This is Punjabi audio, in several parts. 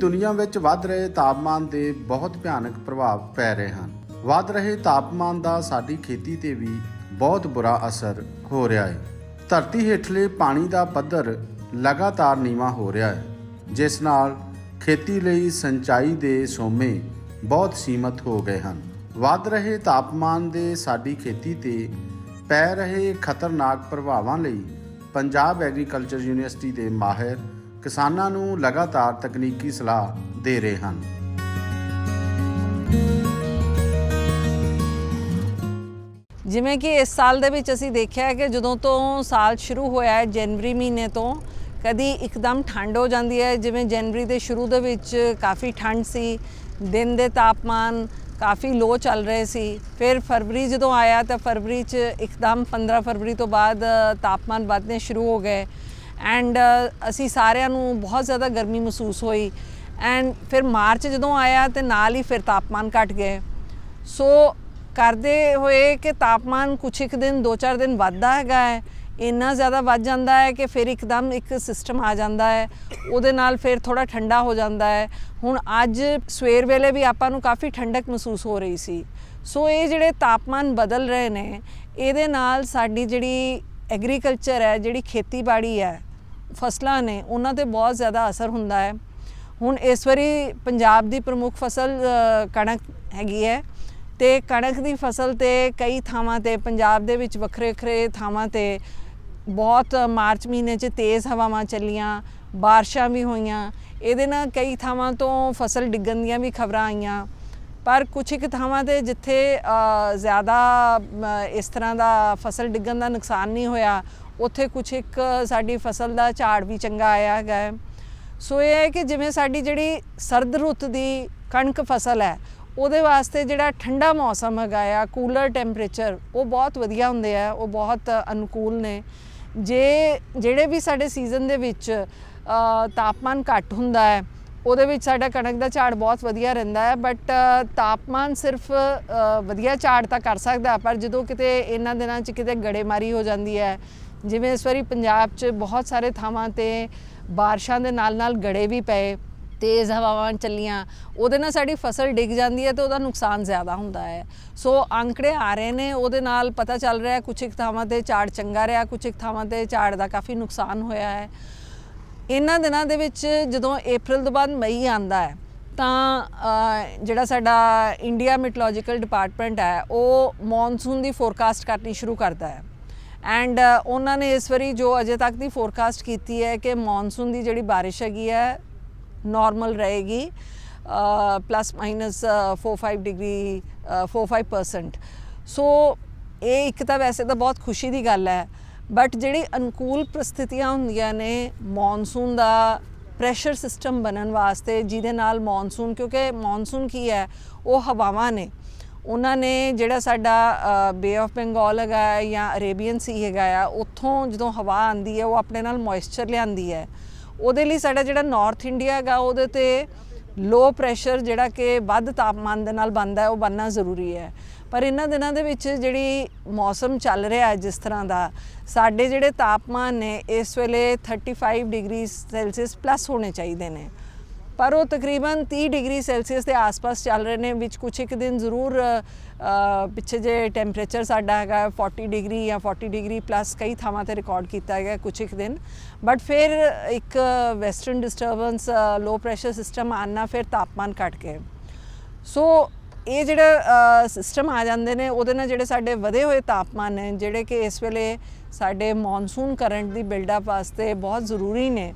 ਦੁਨੀਆ ਵਿੱਚ ਵੱਧ ਰਹੇ ਤਾਪਮਾਨ ਦੇ ਬਹੁਤ ਭਿਆਨਕ ਪ੍ਰਭਾਵ ਪੈ ਰਹੇ ਹਨ। ਵੱਧ ਰਹੇ ਤਾਪਮਾਨ ਦਾ ਸਾਡੀ ਖੇਤੀ ਤੇ ਵੀ ਬਹੁਤ ਬੁਰਾ ਅਸਰ ਹੋ ਰਿਹਾ ਹੈ। ਧਰਤੀ ਹੇਠਲੇ ਪਾਣੀ ਦਾ ਪੱਧਰ ਲਗਾਤਾਰ ਨੀਵਾਂ ਹੋ ਰਿਹਾ ਹੈ, ਜਿਸ ਨਾਲ ਖੇਤੀ ਲਈ ਸਿੰਚਾਈ ਦੇ ਸੋਮੇ ਬਹੁਤ ਸੀਮਤ ਹੋ ਗਏ ਹਨ। ਵੱਧ ਰਹੇ ਤਾਪਮਾਨ ਦੇ ਸਾਡੀ ਖੇਤੀ ਤੇ ਪੈ ਰਹੇ ਖਤਰਨਾਕ ਪ੍ਰਭਾਵਾਂ ਲਈ ਪੰਜਾਬ ਐਗਰੀਕਲਚਰ ਯੂਨੀਵਰਸਿਟੀ ਦੇ ਮਾਹਿਰ ਕਿਸਾਨਾਂ ਨੂੰ ਲਗਾਤਾਰ ਤਕਨੀਕੀ ਸਲਾਹ ਦੇ ਰਹੇ ਹਨ। ਜਿਵੇਂ ਕਿ ਇਸ ਸਾਲ ਦੇ ਵਿੱਚ ਅਸੀਂ ਦੇਖਿਆ ਹੈ ਕਿ ਜਦੋਂ ਤੋਂ ਸਾਲ ਸ਼ੁਰੂ ਹੋਇਆ ਹੈ, ਜਨਵਰੀ ਮਹੀਨੇ ਤੋਂ, ਕਦੀ ਇੱਕਦਮ ਠੰਡ ਹੋ ਜਾਂਦੀ ਹੈ। ਜਿਵੇਂ ਜਨਵਰੀ ਦੇ ਸ਼ੁਰੂ ਦੇ ਵਿੱਚ ਕਾਫੀ ਠੰਡ ਸੀ, ਦਿਨ ਦੇ ਤਾਪਮਾਨ ਕਾਫੀ ਲੋ ਚੱਲ ਰਹੇ ਸੀ। ਫਿਰ ਫਰਵਰੀ ਜਦੋਂ ਆਇਆ ਤਾਂ ਫਰਵਰੀ 'ਚ ਇੱਕਦਮ 15 ਫਰਵਰੀ ਤੋਂ ਬਾਅਦ ਤਾਪਮਾਨ ਵਧਨੇ ਸ਼ੁਰੂ ਹੋ ਗਏ। ਐਂਡ uh, ਅਸੀਂ ਸਾਰਿਆਂ ਨੂੰ ਬਹੁਤ ਜ਼ਿਆਦਾ ਗਰਮੀ ਮਹਿਸੂਸ ਹੋਈ। ਐਂਡ ਫਿਰ ਮਾਰਚ ਜਦੋਂ ਆਇਆ ਤੇ ਨਾਲ ਹੀ ਫਿਰ ਤਾਪਮਾਨ ਘਟ ਗਏ। ਸੋ ਕਰਦੇ ਹੋਏ ਕਿ ਤਾਪਮਾਨ ਕੁਛ ਇੱਕ ਦਿਨ 2-4 ਦਿਨ ਵੱਧਦਾ ਹੈਗਾ ਹੈ। ਇੰਨਾ ਜ਼ਿਆਦਾ ਵੱਧ ਜਾਂਦਾ ਹੈ ਕਿ ਫਿਰ ਇੱਕਦਮ ਇੱਕ ਸਿਸਟਮ ਆ ਜਾਂਦਾ ਹੈ। ਉਹਦੇ ਨਾਲ ਫਿਰ ਥੋੜਾ ਠੰਡਾ ਹੋ ਜਾਂਦਾ ਹੈ। ਹੁਣ ਅੱਜ ਸਵੇਰ ਵੇਲੇ ਵੀ ਆਪਾਂ ਨੂੰ ਕਾਫੀ ਠੰਡਕ ਮਹਿਸੂਸ ਹੋ ਰਹੀ ਸੀ। ਸੋ ਇਹ ਜਿਹੜੇ ਤਾਪਮਾਨ ਬਦਲ ਰਹੇ ਨੇ, ਇਹਦੇ ਨਾਲ ਸਾਡੀ ਜਿਹੜੀ ਐਗਰੀਕਲਚਰ ਹੈ, ਜਿਹੜੀ ਖੇਤੀਬਾੜੀ ਹੈ ਫਸਲਾਂ ਨੇ, ਉਹਨਾਂ ਤੇ ਬਹੁਤ ਜ਼ਿਆਦਾ ਅਸਰ ਹੁੰਦਾ ਹੈ। ਹੁਣ ਇਸ ਵਾਰੀ ਪੰਜਾਬ ਦੀ ਪ੍ਰਮੁੱਖ ਫਸਲ ਕਣਕ ਹੈਗੀ ਹੈ ਤੇ ਕਣਕ ਦੀ ਫਸਲ ਤੇ ਕਈ ਥਾਵਾਂ ਤੇ, ਪੰਜਾਬ ਦੇ ਵਿੱਚ ਵੱਖਰੇ ਵੱਖਰੇ ਥਾਵਾਂ ਤੇ ਬਹੁਤ ਮਾਰਚ ਮਹੀਨੇ 'ਚ ਤੇਜ਼ ਹਵਾਵਾਂ ਚੱਲੀਆਂ, ਬਾਰਿਸ਼ਾਂ ਵੀ ਹੋਈਆਂ। ਇਹਦੇ ਨਾਲ ਕਈ ਥਾਵਾਂ ਤੋਂ ਫਸਲ ਡਿੱਗਣ ਦੀਆਂ ਵੀ ਖਬਰਾਂ ਆਈਆਂ। ਪਰ ਕੁਝ ਇੱਕ ਥਾਵਾਂ ਤੇ ਜਿੱਥੇ ਜ਼ਿਆਦਾ ਇਸ ਤਰ੍ਹਾਂ ਦਾ ਫਸਲ ਡਿੱਗਣ ਦਾ ਨੁਕਸਾਨ ਨਹੀਂ ਹੋਇਆ ਉੱਥੇ ਕੁਝ ਇੱਕ ਸਾਡੀ ਫਸਲ ਦਾ ਝਾੜ ਵੀ ਚੰਗਾ ਆਇਆ ਹੈਗਾ ਹੈ। ਸੋ ਇਹ ਹੈ ਕਿ ਜਿਵੇਂ ਸਾਡੀ ਜਿਹੜੀ ਸਰਦ ਰੁੱਤ ਦੀ ਕਣਕ ਫਸਲ ਹੈ, ਉਹਦੇ ਵਾਸਤੇ ਜਿਹੜਾ ਠੰਡਾ ਮੌਸਮ ਹੈਗਾ ਆ, ਕੂਲਰ ਟੈਂਪਰੇਚਰ, ਉਹ ਬਹੁਤ ਵਧੀਆ ਹੁੰਦੇ ਆ, ਉਹ ਬਹੁਤ ਅਨੁਕੂਲ ਨੇ। ਜੇ ਜਿਹੜੇ ਵੀ ਸਾਡੇ ਸੀਜ਼ਨ ਦੇ ਵਿੱਚ ਤਾਪਮਾਨ ਘੱਟ ਹੁੰਦਾ ਹੈ, ਉਹਦੇ ਵਿੱਚ ਸਾਡਾ ਕਣਕ ਦਾ ਝਾੜ ਬਹੁਤ ਵਧੀਆ ਰਹਿੰਦਾ ਹੈ, ਬਟ ਤਾਪਮਾਨ ਸਿਰਫ ਵਧੀਆ ਝਾੜ ਤਾਂ ਕਰ ਸਕਦਾ, ਪਰ ਜਦੋਂ ਕਿਤੇ ਇਹਨਾਂ ਦਿਨਾਂ 'ਚ ਕਿਤੇ ਗੜੇਮਾਰੀ ਹੋ ਜਾਂਦੀ ਹੈ ਜਿਵੇਂ ਇਸ ਵਾਰੀ ਪੰਜਾਬ 'ਚ ਬਹੁਤ ਸਾਰੇ ਥਾਵਾਂ ਤੇ ਬਾਰਿਸ਼ਾਂ ਦੇ ਨਾਲ ਨਾਲ ਗੜੇ ਵੀ ਪਏ, ਤੇਜ਼ ਹਵਾਵਾਂ ਚੱਲੀਆਂ, ਉਹਦੇ ਨਾਲ ਸਾਡੀ ਫਸਲ ਡਿੱਗ ਜਾਂਦੀ ਹੈ ਤੇ ਉਹਦਾ ਨੁਕਸਾਨ ਜ਼ਿਆਦਾ ਹੁੰਦਾ ਹੈ। ਸੋ ਅੰਕੜੇ ਆ ਰਹੇ ਨੇ, ਉਹਦੇ ਨਾਲ ਪਤਾ ਚੱਲ ਰਿਹਾ ਕੁਝ ਇੱਕ ਥਾਵਾਂ ਤੇ ਝਾੜ ਚੰਗਾ ਰਿਹਾ ਕੁਝ ਇੱਕ ਥਾਵਾਂ ਤੇ ਝਾੜ ਦਾ ਕਾਫੀ ਨੁਕਸਾਨ ਹੋਇਆ ਹੈ। ਇਹਨਾਂ ਦਿਨਾਂ ਦੇ ਵਿੱਚ ਜਦੋਂ April ਤੋਂ ਬਾਅਦ ਮਈ ਆਂਦਾ ਹੈ, ਤਾਂ ਜਿਹੜਾ ਸਾਡਾ ਇੰਡੀਆ ਮੈਟਰੋਲੋਜੀਕਲ ਡਿਪਾਰਟਮੈਂਟ ਹੈ, ਉਹ ਮੌਨਸੂਨ ਦੀ ਫੋਰਕਾਸਟ ਕਰਨੀ ਸ਼ੁਰੂ ਕਰਦਾ ਹੈ। ਐਂਡ uh, ਉਹਨਾਂ ਨੇ ਇਸ ਵਾਰੀ ਜੋ ਅਜੇ ਤੱਕ ਦੀ ਫੋਰਕਾਸਟ ਕੀਤੀ ਹੈ ਕਿ ਮੌਨਸੂਨ ਦੀ ਜਿਹੜੀ ਬਾਰਿਸ਼ ਹੈਗੀ ਹੈ ਨਾਰਮਲ ਰਹੇਗੀ ਪਲੱਸ ਮਾਈਨਸ 4-5 ਡਿਗਰੀ 4-5% ਸੋ ਇਹ ਇੱਕ ਤਾਂ ਵੈਸੇ ਤਾਂ ਬਹੁਤ ਖੁਸ਼ੀ ਦੀ ਗੱਲ ਹੈ ਬਟ ਜਿਹੜੀ ਅਨੁਕੂਲ ਪ੍ਰਸਥਿਤੀਆਂ ਹੁੰਦੀਆਂ ਨੇ ਮੌਨਸੂਨ ਦਾ ਪ੍ਰੈਸ਼ਰ ਸਿਸਟਮ ਬਣਨ ਵਾਸਤੇ, ਜਿਹਦੇ ਨਾਲ ਮੌਨਸੂਨ ਕਿਉਂਕਿ ਮੌਨਸੂਨ ਕੀ ਹੈ, ਉਹ ਹਵਾਵਾਂ ਨੇ। ਉਹਨਾਂ ਨੇ ਜਿਹੜਾ ਸਾਡਾ ਬੇ ਆਫ ਬੰਗਾਲ ਹੈਗਾ ਜਾਂ ਅਰੇਬੀਅਨ ਸੀ ਹੈਗਾ ਆ, ਉੱਥੋਂ ਜਦੋਂ ਹਵਾ ਆਂਦੀ ਹੈ, ਉਹ ਆਪਣੇ ਨਾਲ ਮੋਇਸਚਰ ਲਿਆਂਦੀ ਹੈ। ਉਹਦੇ ਲਈ ਸਾਡਾ ਜਿਹੜਾ ਨਾਰਥ ਇੰਡੀਆ ਹੈਗਾ, ਉਹਦੇ ਤੇ ਲੋ ਪ੍ਰੈਸ਼ਰ ਜਿਹੜਾ ਕਿ ਵੱਧ ਤਾਪਮਾਨ ਦੇ ਨਾਲ ਬਣਦਾ ਹੈ, ਉਹ ਬਣਨਾ ਜ਼ਰੂਰੀ ਹੈ। ਪਰ ਇਹਨਾਂ ਦਿਨਾਂ ਦੇ ਵਿੱਚ ਜਿਹੜੀ ਮੌਸਮ ਚੱਲ ਰਿਹਾ ਜਿਸ ਤਰ੍ਹਾਂ ਦਾ, ਸਾਡੇ ਜਿਹੜੇ ਤਾਪਮਾਨ ਨੇ, ਇਸ ਵੇਲੇ 35 ਡਿਗਰੀ ਸੈਲਸੀਅਸ ਪਲੱਸ ਹੋਣੇ ਚਾਹੀਦੇ ਨੇ। ਪਰ ਉਹ ਤਕਰੀਬਨ 30 ਡਿਗਰੀ ਸੈਲਸੀਅਸ ਦੇ ਆਸ-ਪਾਸ ਚੱਲ ਰਹੇ ਨੇ, ਵਿੱਚ ਕੁਝ ਇੱਕ ਦਿਨ ਜ਼ਰੂਰ ਪਿੱਛੇ ਜੇ ਟੈਂਪਰੇਚਰ ਸਾਡਾ ਹੈਗਾ 40 ਡਿਗਰੀ ਜਾਂ 40 ਡਿਗਰੀ ਪਲੱਸ ਕਈ ਥਾਵਾਂ ਤੇ ਰਿਕਾਰਡ ਕੀਤਾ ਗਿਆ ਕੁਝ ਇੱਕ ਦਿਨ। ਬਟ ਫਿਰ ਇੱਕ western disturbance low pressure system ਆਉਣਾ ਫਿਰ ਤਾਪਮਾਨ ਘਟ ਕੇ। ਸੋ ਇਹ ਜਿਹੜਾ ਸਿਸਟਮ ਆ ਜਾਂਦੇ ਨੇ, ਉਹਦੇ ਨਾਲ ਜਿਹੜੇ ਸਾਡੇ ਵਧੇ ਹੋਏ ਤਾਪਮਾਨ ਨੇ, ਜਿਹੜੇ ਕਿ ਇਸ ਵੇਲੇ ਸਾਡੇ ਮੌਨਸੂਨ ਕਰੰਟ ਦੀ ਬਿਲਡਅਪ ਵਾਸਤੇ ਬਹੁਤ ਜ਼ਰੂਰੀ ਨੇ,